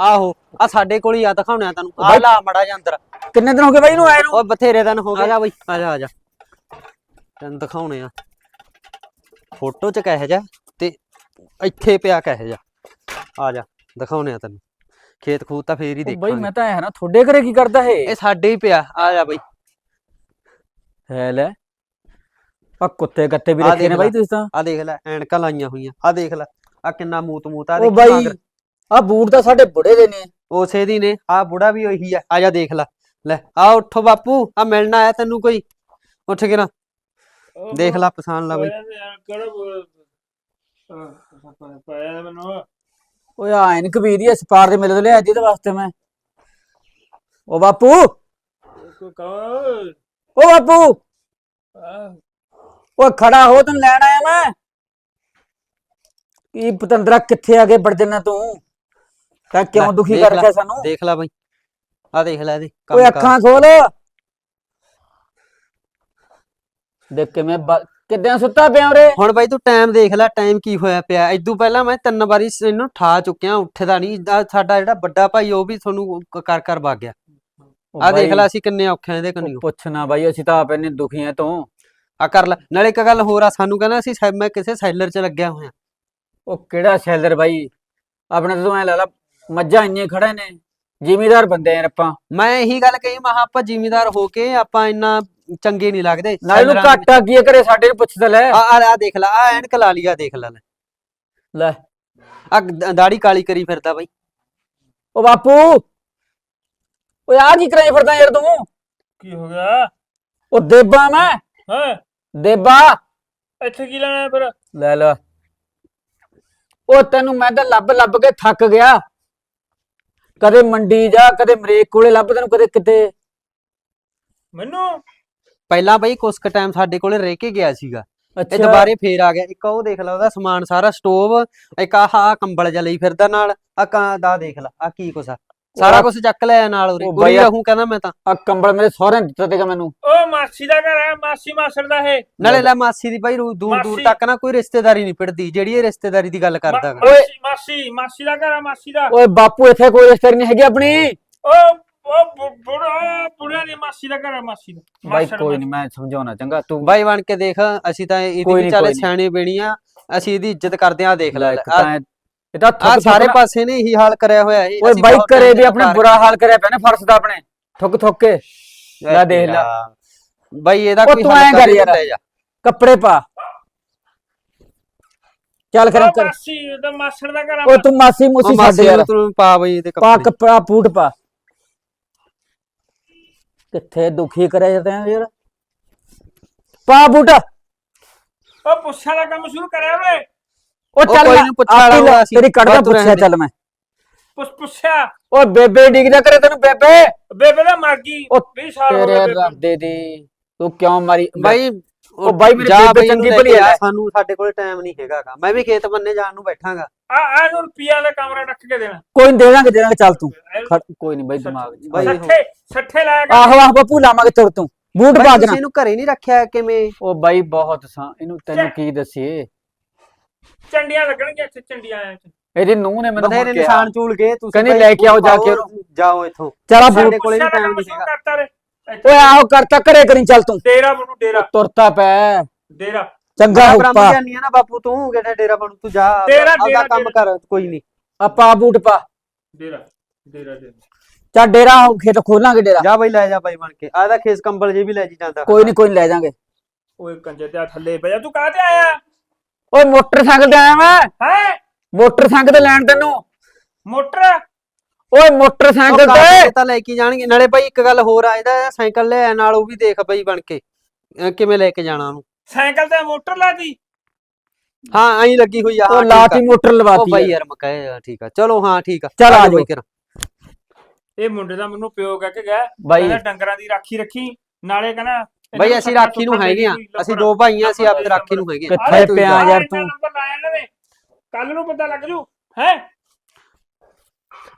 ਆਹੋ ਆ ਸਾਡੇ ਕੋਲ ਹੀ ਆ ਦਿਖਾਉਣਾ ਤੈਨੂੰ। ਆ ਬਾਈ- ਲਾ ਮੜਾ ਜਾ ਅੰਦਰ। ਕਿੰਨੇ ਦਿਨ ਹੋ ਗਏ ਬਾਈ ਨੂੰ ਆਏ ਨੂੰ? ਉਹ ਬਥੇਰੇ ਦਿਨ ਹੋ ਗਏ। ਆ ਜਾ ਬਈ। ਆ ਜਾ ਆ ਜਾ। ਤੈਨੂੰ ਦਿਖਾਉਣੇ ਆ। ਫੋਟੋ ਚ ਕਹਿ ਜਾ ਤੇ ਇੱਥੇ ਪਿਆ ਕਹਿ ਜਾ। ਆ ਜਾ ਦਿਖਾਉਣੇ ਆ ਤੈਨੂੰ। ਖੇਤ ਖੂਤ ਤਾਂ ਫੇਰ ਹੀ ਉਹ ਬਾਈ ਦੇਖਾਂਗੇ। ਮੈਂ ਤਾਂ ਆਇਆ ਨਾ ਤੁਹਾਡੇ ਘਰੇ ਕੀ ਕਰਦਾ ਇਹ? ਇਹ ਸਾਡੇ ਹੀ ਪਿਆ ਆ ਜਾ ਬਈ। ਹੈ ਲੈ। ਆ ਕੁੱਤੇ ਕੱਤੇ ਵੀ ਆਹ ਰੱਖੇ ਨੇ ਦੇਖ ਬਾਈ ਲੈ। ਤੁਸੀਂ ਤਾਂ। ਆ ਦੇਖ ਲੈ ਐਨਕਾਂ ਲਾਈਆਂ ਹੋਈਆਂ ਆ ਦੇਖ ਲੈ ਆ ਕਿੰਨਾ ਮੂਤ ਮੂਤ ਆ ਉਹ ਦੇਖ ਬਾਈ ਮਗਰ। ਆ ਬੂਟ ਤਾਂ ਸਾਡੇ ਬੁੜੇ ਦੇ ਨੇ। ਉਸੇ ਦੀ ਨੇ ਆ ਬੁੜਾ ਵੀ ਉਹੀ ਆ ਆ ਜਾ ਦੇਖ ਲੈ। ਲੈ ਆ ਉੱਠੋ ਬਾਪੂ ਆ ਮਿਲਣ ਆਇਆ ਤੈਨੂੰ ਕੋਈ। ਉੱਠ ਕੇ ਨਾ। ਦੇਖ ਲੈ ਪਛਾਣ ਲੈ ਬਈ। ਕਿਹੜਾ ਪਾਇਆ ਮੈਨੂੰ। ਓਏ ਆ ਐਨਕ ਵੀ ਦੀ ਸਪਾਰ ਦੇ ਮੇਲੇ ਤੋਂ ਲਿਆ ਜਿਹਦੇ ਵਾਸਤੇ ਮੈਂ। ਓ ਬਾਪੂ। ਓ ਬਾਪੂ। ਓਏ ਖੜਾ ਹੋ ਤੈਨੂੰ ਲੈਣ ਆਇਆ ਮੈਂ। ਕੀ ਪਤੰਦਰਾ ਕਿੱਥੇ ਆ ਗਏ ਬੜ ਜਨਾ ਤੂੰ? ਤਾਂ ਕਿਉਂ ਲੈ, ਦੁਖੀ ਦੇਖ ਕਰ ਲੈ, ਰੱਖਿਆ ਸਾਨੂੰ? ਦੇਖ ਲੈ ਬਈ। ਆ ਦੇਖ ਲੈ ਇਹਦੇ ਓਏ ਕੰਮ ਅੱਖਾਂ ਖੋਲ। ਦੇਖ ਕਿਵੇਂ ਬ- ਕਿੱਦਾਂ ਸੁੱਤਾ ਪਿਆ ਉਰੇ? ਹੁਣ ਬਾਈ ਤੂੰ ਟਾਈਮ ਦੇਖ ਲੈ ਟਾਈਮ ਕੀ ਹੋਇਆ ਪਿਆ। ਇਦੋਂ ਪਹਿਲਾਂ ਮੈਂ ਤਿੰਨ ਵਾਰੀ ਸ- ਇਹਨੂੰ ਠਾ ਚੁੱਕਿਆ ਉੱਠਦਾ ਨਹੀਂ ਸਾਡਾ ਜਿਹੜਾ ਵੱਡਾ ਭਾਈ ਉਹ ਵੀ ਤੁਹਾਨੂੰ ਕ- ਕਰ ਕਰ ਵਗ ਗਿਆ। ਆ ਦੇਖ ਲੈ ਅਸੀਂ ਕਿੰਨੇ ਔਖੇ ਆ ਇਹਦੇ ਕੰਨਿਓ। ਪੁੱਛਣਾ ਬਾਈ ਅਸੀਂ ਤਾਂ ਆਪ ਇੰਨੇ ਦੁਖੀ ਆ ਤੂੰ। ਆ ਕਰ ਲੈ। ਨਾਲੇ ਇੱਕ ਗੱਲ ਹੋਰ ਆ ਸਾਨੂੰ ਕਹਿੰਦਾ ਅਸੀਂ ਸੈ- ਮੈਂ ਕਿਸੇ ਸੈਲਰ 'ਚ ਲੱਗਿਆ ਹੋਇਆ। ਉਹ ਕਿਹੜਾ ਸ਼ੈਲਰ ਬਾਈ? ਆਪਣੇ ਤੋਂ ਐ ਲਾ ਲਾ ਮੱਝਾਂ ਇੰਨੇ ਖੜੇ ਨੇ ਜ਼ਿਮੀਦਾਰ ਬੰਦੇ ਆ ਯਾਰ ਆਪਾਂ। ਮੈਂ ਇਹੀ ਗੱਲ ਕਹੀ ਮਹਾ ਆਪਾਂ ਜ਼ਿਮੀਦਾਰ ਹੋ ਕੇ ਆਪਾਂ ਇੰਨਾ ਚੰਗੇ ਨਹੀਂ ਲੱਗਦੇ ਨਾਲੇ ਨੂੰ ਸੈਲਰਾਂ ਦੇ ਘਾਟਾ ਕੀ ਹੈ ਘਰੇ ਸਾਡੇ ਨੂੰ ਪੁੱਛ ਤਾਂ ਲੈ। ਆ ਆ ਆ ਦੇਖ ਲੈ ਆ ਐਨਕ ਲਾ ਲਈ ਆ ਦੇਖ ਲੈ ਲੈ। ਆ ਦਾੜੀ ਕਾਲੀ ਕਰੀ ਫਿਰਦਾ ਬਾਈ। ਉਹ ਬਾਪੂ ਓਏ ਆ ਕੀ ਕਰਾਈ ਫਿਰਦਾ ਯਾਰ ਤੂੰ? ਕੀ ਹੋ ਗਿਆ? ਉਹ ਦੇਬਾ ਮੈਂ। ਹਾਂ? ਦੇਬਾ। ਇੱਥੇ ਕੀ ਲੈਣਾ ਫਿਰ? ਲੈ ਲੈ। ਉਹ ਤੈਨੂੰ ਮੈਂ ਤਾਂ ਲੱਭ ਲੱਭ ਕੇ ਥੱਕ ਗਿਆ। ਕਦੇ ਮੰਡੀ ਜਾ ਕਦੇ ਮਰੇਕ ਕੋਲੇ ਲੱਭ ਤੈਨੂੰ ਕਦੇ ਕਿਤੇ। ਮੈਨੂੰ? ਪਹਿਲਾਂ ਬਾਈ ਕੁਛ ਕ ਟਾਈਮ ਸਾਡੇ ਕੋਲੇ ਰਹਿ ਕੇ ਗਿਆ ਸੀਗਾ। ਇਹ ਦੁਬਾਰੇ ਫੇਰ ਆ ਗਿਆ। ਇੱਕ ਉਹ ਦੇਖ ਲੈ ਉਹਦਾ ਸਮਾਨ ਸਾਰਾ ਸਟੋਵ ਇੱਕ ਆਹ ਆਹ ਕੰਬਲ ਜਿਹਾ ਲਈ ਫਿਰਦਾ ਨਾਲ ਆ ਕਾਂ ਦਾ ਦੇਖ ਲੈ ਆ ਕੀ ਕੁਛ ਆ। ਸਾਰਾ ਕੁਝ ਚੱਕ ਲਿਆ ਨਾਲ ਉਰੇ। ਉਹ ਉਰੇ ਬਾਈ ਆ- ਰਹੂੰ ਕਹਿੰਦਾ ਮੈਂ ਤਾਂ। ਆ ਕੰਬਲ ਮੇਰੇ ਸਹੁਰੇ ਨੇ ਦਿੱਤਾ ਤੇਗਾ ਮੈਨੂੰ। ਉਹ ਮਾਸੀ ਦਾ ਘਰ ਹੈ ਮਾਸੀ ਮਾਸੜ ਦਾ ਇਹ। ਨਾਲੇ ਲੈ ਮਾਸੀ ਦੀ ਬਾਈ ਰੂ- ਦੂਰ ਦੂਰ ਮਾਸੀ- ਤੱਕ ਨਾ ਕੋਈ ਰਿਸ਼ਤੇਦਾਰੀ ਨਹੀਂ ਪਿੜਦੀ ਜਿਹੜੀ ਇਹ ਰਿਸ਼ਤੇਦਾਰੀ ਦੀ ਗੱਲ ਕਰਦਾ ਗਾ। ਮਾਸੀ ਮਾਸੀ ਮਾਸੀ ਦਾ ਘਰ ਹੈ ਮਾਸੀ ਦਾ। ਓਏ ਬਾਪੂ ਇੱਥੇ ਕੋਈ ਰਿਸ਼ਤੇਦਾਰੀ ਨਹੀਂ ਹੈਗੀ ਆਪਣੀ। ਉਹ ਉਹ ਬੁੜਾ ਬੁੜਾ ਨਹੀਂ ਮਾਸੀ ਦਾ ਘਰ ਮਾਸੀ ਦਾ। ਬਾਈ ਮਾਸੜ। ਕੋਈ ਨਹੀਂ ਮੈਂ ਸਮਝਾਉਣਾ ਚੰਗਾ। ਤੂੰ ਬਾਈ ਬਣ ਕੇ ਦੇਖ ਅਸੀਂ ਤਾਂ ਇਹਦੀ ਕੋਈ ਵੀ ਨੀ, ਚਾਲੇ ਕੋਈ ਨੀ। ਸਿਆਣੇ ਬਣੀ ਆ ਅਸੀਂ ਇਹਦੀ ਇੱਜ਼ਤ ਕਰਦੇ ਆ ਦੇਖ ਲੈ ਲੈ ਇੱਕ ਤਾਂ ਇਹ- ਇਹ ਤਾਂ ਆ ਥੁੱਕ ਸਾਰੇ ਥੁੱਕ ਨਾ- ਪਾਸੇ ਨੇ ਇਹੀ ਹਾਲ ਕਰਿਆ ਹੋਇਆ ਇਹ। ਓਏ ਅਸੀਂ ਬਾਈ ਬਹੁਤ ਘਰੇ time ਵੀ ਤੋਂ ਆਪਣੇ ਪਾਰ ਬੁਰਾ ਹਾਲ ਕਰਿਆ ਪਿਆ ਨੇ ਫਰਸ਼ ਦਾ ਆਪਣੇ। ਥੁੱਕ ਥੁੱਕ ਕੇ। ਲੈ ਦੇਖ ਲੈ। ਬਾਈ ਇਹਦਾ ਉਹ ਕੋਈ ਤੂੰ ਹੱਲ ਐਂ ਕਰ ਕਰ ਯਾਰ। ਲੈ ਜਾ ਕੱਪੜੇ ਪਾ। ਚੱਲ ਕਰ ਉਹ ਕਰ ਮਾਸੀ ਉਹਦਾ ਮਾਸੜ ਦਾ ਘਰ ਹੈ ਓ ਤੂੰ ਮਾਸੀ ਉਹ ਮੂਸੀ ਛੱਡ ਮਾਸੀ ਯਾਰ। ਨੂੰ ਤੂੰ ਪਾ ਬਈ ਇਹਦੇ ਪਾ ਕੱਪੜੇ। ਕੱਪੜਾ ਬੂਟ ਪਾ। ਕਿੱਥੇ ਦੁਖੀ ਕਰਿਆ ਜਾਂਦੇ ਆ ਯਾਰ? ਪਾ ਬੂਟ। ਉਹ ਪੁੱਛਾ ਦਾ ਕੰਮ ਸ਼ੁਰੂ ਕਰਿਆ ਵੇ। ਉਹ ਚੱਲ ਕੋਈ ਨੀ, ਵਾਲਾ ਆਪੇ ਲੈ-। ਤੇਰੀ ਕੱਢਦਾ ਤੂੰ ਪੁੱਛਿਆ ਚੱਲ ਮੈਂ। ਪੁੱਛ ਪੁੱਛਿਆ। ਓ ਬੇਬੇ ਡਿੱਗਦਾ ਕਰੇ ਤੈਨੂੰ ਬੇਬੇ। ਬੇਬੇ ਦਾ ਮਰ ਗਈ। ਉਹ 20 ਸਾਲ ਹੋ ਤੇਰੇ ਗਏ ਬੇਬੇ ਨੂੰ। ਰੱਦੇ ਦੀ। ਤੂੰ ਕਿਉਂ ਮਾਰੀ? ਬਾਈ ਉਹ ਬਾਈ ਮੇਰੀ ਬੇਬੇ ਚੰਗੀ ਭਲੀ ਹੈ। ਆ, ਸਾਨੂੰ ਸਾਡੇ ਕੋਲ ਟਾਈਮ ਨਹੀਂ ਹੈਗਾਗਾ। ਮੈਂ ਵੀ ਖੇਤ ਬੰਨੇ ਜਾਣ ਨੂੰ ਬੈਠਾਂਗਾ। ਆ ਆ ਨੂੰ ਰੁਪਿਆ ਦਾ ਕਮਰਾ ਰੱਖ ਕੇ ਦੇਣਾ। ਕੋਈ ਨੀ ਦੇ ਦਾਂਗੇ ਦੇ ਦਾਂਗੇ ਚੱਲ ਤੂੰ। ਖੜ ਕੋਈ ਨਹੀਂ ਬਾਈ ਦਿਮਾਗ ਚ। ਬਾਈ, ਸੱਠੇ ਸੱਠੇ ਲਾਇਆ ਕਰ ਆਹੋ ਆਹੋ ਬਾਪੂ ਲਾਵਾਂਗੇ ਤੁਰ ਤੂੰ। ਬੂਟ ਪਾ ਤੁਸੀਂ ਇਹਨੂੰ ਘਰੇ ਨਹੀਂ ਰੱਖਿਆ ਕਿਵੇਂ? ਉਹ ਬਾਈ ਬਹੁਤ ਸਾਂ ਇਹਨੂੰ ਤੈਨੂੰ ਕੀ ਦੱਸੀਏ? ਚੰਡੀਆਂ ਲੱਗਣਗੀਆਂ ਇੱਥੇ ਚੰਡੀਆਂ ਆਇਆ ਇਹਦੀ ਨੂੰਹ ਨੇ ਮੈਨੂੰ ਬਥੇਰੇ ਹੁਣ ਕਿਹਾ ਨਿਸ਼ਾਨ ਚੂਲ ਗਏ ਤੁਸੀਂ ਕਹਿੰਦੀ ਬਾਈ ਲੈ ਕੇ ਆਓ ਜਾ ਕੇ। ਜਾਓ ਇੱਥੋਂ। ਚਲਾ ਸਾਡੇ ਬੂਟ ਕੋਲੇ ਵੀ ਕੰਮ ਨਹੀਂ ਹੈਗਾ। ਕਰਤਾ ਰੇ। ਓਏ ਆਹੋ ਕਰਤਾ ਘਰੇ ਕਰੀ ਚੱਲ ਤੂੰ। ਡੇਰਾ ਬਣੂ ਡੇਰਾ। ਤੁਰਤਾ ਪੈ। ਡੇਰਾ। ਚੰਗਾ ਬ੍ਰਹਮ ਹੁੱਪਾ ਜਾਨੀ ਆ ਨਾ ਬਾਪੂ ਤੂੰ ਕਿਹੜਾ ਡੇਰਾ ਬਣੂ ਤੂੰ ਜਾ ਆਪਦਾ ਡੇਰਾ, ਕੰਮ ਕਰ ਕੋਈ ਨਹੀਂ ਆ ਪਾ ਬੂਟ ਪਾ। ਡੇਰਾ ਡੇਰਾ ਡੇਰਾ। ਚੱਲ ਡੇਰਾ ਹੋ ਖੇਤ ਖੋਲਾਂਗੇ ਡੇਰਾ। ਜਾ ਬਾਈ ਲੈ ਜਾ ਬਾਈ ਬਣ ਕੇ। ਆਦਾ ਖੇਸ ਕੰਬਲ ਜੇ ਵੀ ਲੈ ਜੀ ਜਾਂਦਾ। ਕੋਈ ਨਹੀਂ ਕੋਈ ਨੀ ਲੈ ਜਾਾਂਗੇ। ਓਏ ਕੰਜੇ ਤੇ ਆ ਥੱਲੇ ਬਈ ਤੂੰ ਕਾਹਤੇ ਆਇਆ? ਓਏ ਮੋਟਰਸਾਈਕਲ ਤੇ ਆਇਆ ਮੈਂ ਹੈ? ਮੋਟਰਸਾਈਕਲ ਤੇ ਲੈਣ ਤੈਨੂੰ। ਮੋਟਰ? ਓਏ ਉਹ ਮੋਟਰਸਾਈਕਲ ਤੇ। ਤਾਂ ਲੈ ਕੇ ਜਾਣਗੇ। ਨਾਲੇ ਬਾਈ ਇੱਕ ਗੱਲ ਹੋਰ ਆ ਇਹਦਾ ਸਾਈਕਲ ਲੈ ਨਾਲ ਉਹ ਵੀ ਦੇਖ ਬਾਈ ਬਣ ਕੇ। ਅਹ ਕਿਵੇਂ ਲੈ ਕੇ ਜਾਣਾ ਉਹਨੂੰ। ਸਾਈਕਲ ਤੇ ਮੋਟਰ ਲਾਦੀ ਹਾਂ ਐਂ ਲੱਗੀ ਹੋਈ ਆ ਉਹ। ਲਾਤੀ ਮੋਟਰ ਉਹ ਲਵਾਤੀ ਬਾਈ ਯਾਰ। ਮੈਂ ਕਹੇ ਠੀਕ ਆ। ਚਲੋ ਹਾਂ ਠੀਕ ਆ। ਚੱਲ ਆ ਜਾਓ। ਇਹ ਮੁੰਡੇ ਦਾ ਮੈਨੂੰ ਪਿਓ ਕਹਿ ਕੇ ਗਿਆ ਬਾਈ। ਡੰਗਰਾਂ ਦੀ ਰਾਖੀ ਰੱਖੀ ਨਾਲੇ ਕਹਿੰਦਾ ਬਾਈ ਅਸੀਂ ਰਾਖੀ ਨੂੰ ਹੈਗੇ ਆ। ਅਸੀਂ। ਦੋ ਭਾਈ ਆ ਅਸੀਂ ਰਾਖੀ ਨੂੰ ਹੈਗੇ ਆ। ਕਿੱਥੇ ਪਿਆ। ਯਾਰ ਤੂੰ? ਕੱਲ ਨੂੰ। ਪਤਾ ਲੱਗ ਜੂ ਹੈ?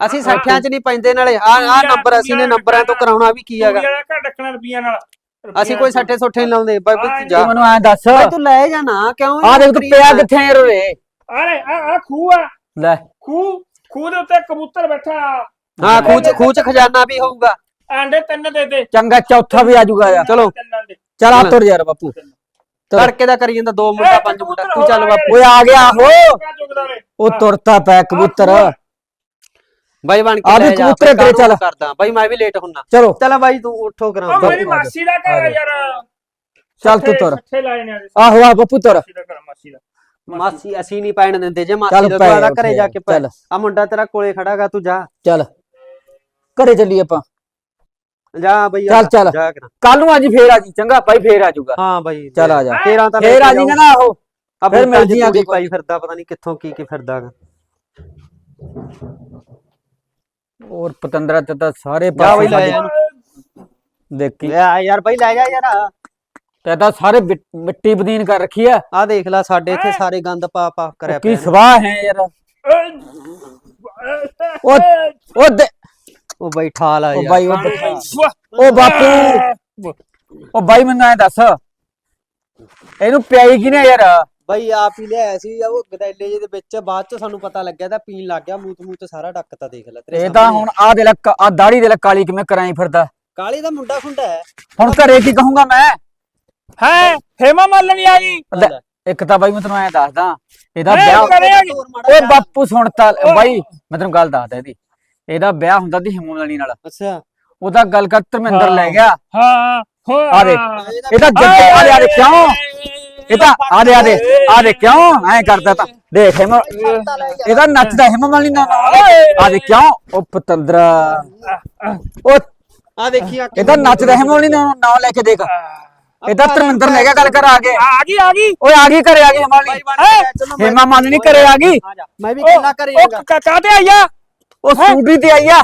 ਅਸੀਂ ਸੱਠਿਆਂ 'ਚ ਨਹੀਂ ਪੈਂਦੇ ਨਾਲੇ। ਆ ਆ ਨੰਬਰ ਅਸੀਂ ਨੇ ਨੰਬਰਾਂ ਤੋਂ ਕਰਾਉਣਾ ਵੀ ਕੀ ਹੈਗਾ? ਜਿਹੜਾ ਘਰ ਡੱਕਣਾ ਰੁਪਈਆ ਨਾਲ। ਅਸੀਂ ਕੋਈ ਸੱਠੇ ਸੁੱਠੇ ਨਹੀਂ ਲਾਉਂਦੇ ਬਾਈ ਤੂੰ ਜਾ ਤੂੰ ਮੈਨੂੰ ਐਂ ਦੱਸ। ਬਾਈ ਤੂੰ ਲੈ ਜਾ ਨਾ ਕਿਉਂ ਆ ਦੇਖ ਤੂੰ ਪਿਆ ਕਿੱਥੇ ਯਾਰ ਓਏ ਅਰੇ ਆ ਆ ਖੂਹ ਆ। ਲੈ। ਖੂਹ ਖੂਹ ਦੇ ਉੱਤੇ ਕਬੂਤਰ ਬੈਠਾ ਹਾਂ ਖੂਚ ਖੂਚ ਖਜ਼ਾਨਾ ਵੀ ਹੋਊਗਾ। ਆਂਡੇ ਤਿੰਨ ਦੇ ਦੇ। ਚੰਗਾ ਚੌਥਾ ਵੀ ਆ ਜਾਊਗਾ ਯਾਰ। ਚਲੋ। ਚੱਲ ਆ ਤੁਰ ਯਾਰ ਬਾਪੂ। ਤੜਕੇ ਦਾ ਕਰੀ ਜਾਂਦਾ ਦੋ ਮੁੰਡਾ ਪੰਜ ਮੁੰਡਾ। ਤੂੰ ਚੱਲ ਬਾਪੂ। ਓਏ ਆ ਗਿਆ ਹੋ ਕਿਆ ਚੁਗਦਾ ਵੇ। ਉਹ ਤੁਰਤਾ ਪੈ ਕਬੂਤਰ। ਬਾਈ ਬਣ ਕੇ ਆ ਵੀ ਕਬੂਤਰ ਅੱਗੇ ਚੱਲ। ਕਰਦਾ? ਬਾਈ ਮੈਂ ਵੀ ਲੇਟ ਹੁੰਨਾ। ਚਲੋ। ਚੱਲ ਬਾਈ ਤੂੰ ਉੱਠੋ ਉਹ ਕਰਾਂ ਮੇਰੀ ਮਾਸੀ ਦਾ ਘਰ ਆ ਯਾਰ। ਚੱਲ ਤੂੰ ਤੁਰ। ਸੱਠੇ ਲਾਏ ਨੇ ਅੱਜ ਆਹੋ ਆ ਬਾਪੂ ਤੁਰ। ਮਾਸੀ ਦਾ ਘਰ ਮਾਸੀ ਦਾ। ਮਾਸੀ ਅਸੀਂ ਨਹੀਂ ਪੈਣ ਦਿੰਦੇ। ਜੇ ਮਾਸੀ ਚੱਲ ਦਾ ਪੈ ਤੂੰ ਆਦਾ ਉੱਥੇ। ਘਰੇ ਜਾ ਕੇ ਪੈ ਚੱਲ। ਆ ਮੁੰਡਾ ਤੇਰਾ ਕੋਲੇ ਖੜਾਗਾ ਤੂੰ ਜਾ। ਚੱਲ। ਘਰੇ ਚੱਲੀ ਆਪਾਂ। ਜਾ ਬਈ ਚੱਲ, ਚੱਲ। ਜਾ ਕਰਾਂ। ਕੱਲ ਨੂੰ ਆ ਜੀ ਫੇਰ ਆ ਜੀ ਚੰਗਾ। ਭਾਈ ਫੇਰ ਆ ਜਾਊਗਾ। ਹਾਂ ਬਾਈ ਚੱਲ ਆ ਜਾ। ਤੇਰਾ ਤਾਂ ਫੇਰ ਆ ਜੀ ਨਾ ਆਹੋ ਆ ਫਿਰ ਮਿਲ ਜੀ ਜੀ ਅੱਗੇ ਪਾਈ ਫਿਰਦਾ ਪਤਾ ਨਹੀਂ ਕਿੱਥੋਂ ਕੀ ਕੀ ਫਿਰਦਾਗਾ ਹੋਰ ਪਤੰਦਰਾ ਤੇ ਤਾਂ ਸਾਰੇ ਜਾ ਬਈ ਪਾਸੇ ਲੈ ਜਾ। ਸਾਡੇ- ਦੇਖੀ। ਲੈ ਯਾਰ ਬਾਈ ਲੈ ਜਾ ਯਾਰ। ਤੇ ਤਾਂ ਸਾਰੇ ਮਿ- ਮਿੱਟੀ ਬਦੀਨ ਕਰ ਰੱਖੀ ਆ। ਆ ਦੇਖ ਲੈ ਸਾਡੇ ਇੱਥੇ ਸਾਰੇ ਗੰਦ ਪਾ ਪਾ ਕਰਿਆ ਕੀ ਪਿਆ ਸਵਾਹ ਹੈ ਯਾਰ। ਉਹ ਉਹ ਦੇ- ਉਹ ਬਾਈ ਠਾਲ ਆ ਉਹ ਯਾਰ। ਬਾਈ ਉਹ ਉਹ ਬਾਪੂ। ਉਹ ਬਾਈ ਮੈਨੂੰ ਐ ਦੱਸ। ਇਹਨੂੰ ਪਿਆਈ ਕਿਨੇ ਯਾਰ? ਬਾਈ ਆਪ ਹੀ ਲਿਆਇਆ ਸੀ ਉਹ ਗਦੈਲੇ ਜਿਹੇ ਦੇ ਵਿੱਚ ਬਾਅਦ ਚ ਸਾਨੂੰ ਪਤਾ ਲੱਗਿਆ ਤਾਂ ਪੀਣ ਲੱਗ ਗਿਆ ਮੂਤ ਮੂਤ ਸਾਰਾ ਡੱਕਤਾ ਦੇਖ ਲੈ ਤੇਰੇ ਇਹ ਤਾਂ ਸਾਹਮਣੇ। ਹੁਣ ਆ ਦੇ ਲੈ ਆ ਦਾੜੀ ਦੇ ਲੈ ਕਾਲੀ ਕਿਵੇਂ ਕਰਾਈ ਫਿਰਦਾ। ਕਾਲੀ ਦਾ ਮੁੰਡਾ ਖੁੰਡਾ ਹੈ। ਹੁਣ ਘਰੇ ਕੀ ਕਹੂੰਗਾ ਮੈਂ? ਹੈ ਹੇਮਾ ਮਾਲਣੀ ਆ ਗਈ ਲੈ, ਇੱਕ ਤਾਂ ਬਾਈ ਮੈਂ ਤੈਨੂੰ ਐ ਦੱਸਦਾ ਇਹਦਾ ਵਿਆਹ ਘਰੇ ਆ ਗਈ। ਓਏ ਬਾਪੂ ਸੁਣ ਤਾਂ ਬਾਈ ਮੈਂ ਤੈਨੂੰ ਗੱਲ ਦੱਸਦਾ ਇਹਦੀ। ਇਹਦਾ ਵਿਆਹ ਹੁੰਦਾ ਸੀ ਹਿਮੋਲਣੀ ਨਾਲ। ਅੱਛਾ। ਉਹਦਾ ਗੱਲ ਕਰ ਧਰਮਿੰਦਰ ਲੈ ਗਿਆ। ਹਾਂ ਹੋ। ਆ ਦੇ ਇਹਦਾ ਜੱਗੇ ਆ ਦੇ ਆ ਦੇ ਕਿਉਂ? ਇਹ ਤਾਂ ਆ ਦੇ ਆ ਦੇ ਆ ਦੇ ਕਿਉਂ? ਐ ਕਰਦਾ ਤਾਂ। ਦੇਖ ਹਿਮ ਇਹਦਾ ਨੱਚਦਾ ਹਿਮਮਲੀ ਨਾਲ ਆ ਦੇ ਕਿਉਂ? ਉਹ ਪਤੰਦਰਾ। ਉਹ ਆ ਦੇਖੀ ਆ ਇਹਦਾ ਨੱਚਦਾ ਹਿਮਮਲੀ ਨਾਲ ਨਾਂ ਲੈ ਕੇ ਦੇਖ। ਇਹਦਾ ਧਰਮਿੰਦਰ ਲੈ ਗਿਆ ਗੱਲ ਕਰ ਆ ਕੇ। ਆ ਗਈ ਆ ਗਈ। ਓਏ ਆ ਗਈ ਘਰੇ ਆ ਗਈ ਹਿਮਾਲੀ ਹੇਮਾ ਮਾਨਣੀ ਘਰੇ ਆ ਗਈ। ਮੈਂ ਵੀ ਕਿੰਨਾ ਕਰੇ ਉਹ ਕਾਤੇ ਆਇਆ ਉਹ ਸੂਡੀ ਤੇ ਆਈ ਆ।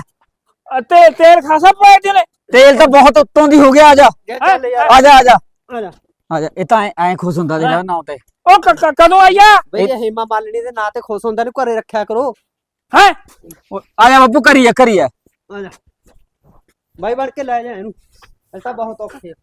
ਤੇ ਤੇਲ ਖਾਸਾ ਦੇ ਨੇ। ਤੇਲ ਤਾਂ ਬਹੁਤ ਉੱਤੋਂ ਦੀ ਹੋ ਗਿਆ ਆ ਜਾ ਆ ਜਾ। ਆ ਜਾ। ਆ ਜਾ ਇਹ ਤਾਂ ਐ ਖੁਸ਼ ਹੁੰਦਾ ਜਿਹੜਾ ਨਾਂ ਤੇ। ਉਹ ਕ- ਕ- ਕਦੋਂ ਆਇਆ ਬਈ ਇਹ ਹੇਮਾ ਮਾਲਣੀ ਦੇ ਨਾਂ ਤੇ ਖੁਸ਼ ਹੁੰਦਾ ਨੂੰ ਘਰੇ ਰੱਖਿਆ ਕਰੋ। ਹੈ? ਉਹ- ਆ ਜਾ ਕਰੀ ਆ ਕਰੀ ਆ। ਆ ਜਾ। ਬਾਈ ਬਣ ਕੇ ਲੈ ਜਾ ਇਹਨੂੰ। ਇਹ ਤਾਂ ਬਹੁਤ ਔਖੇ ਆ।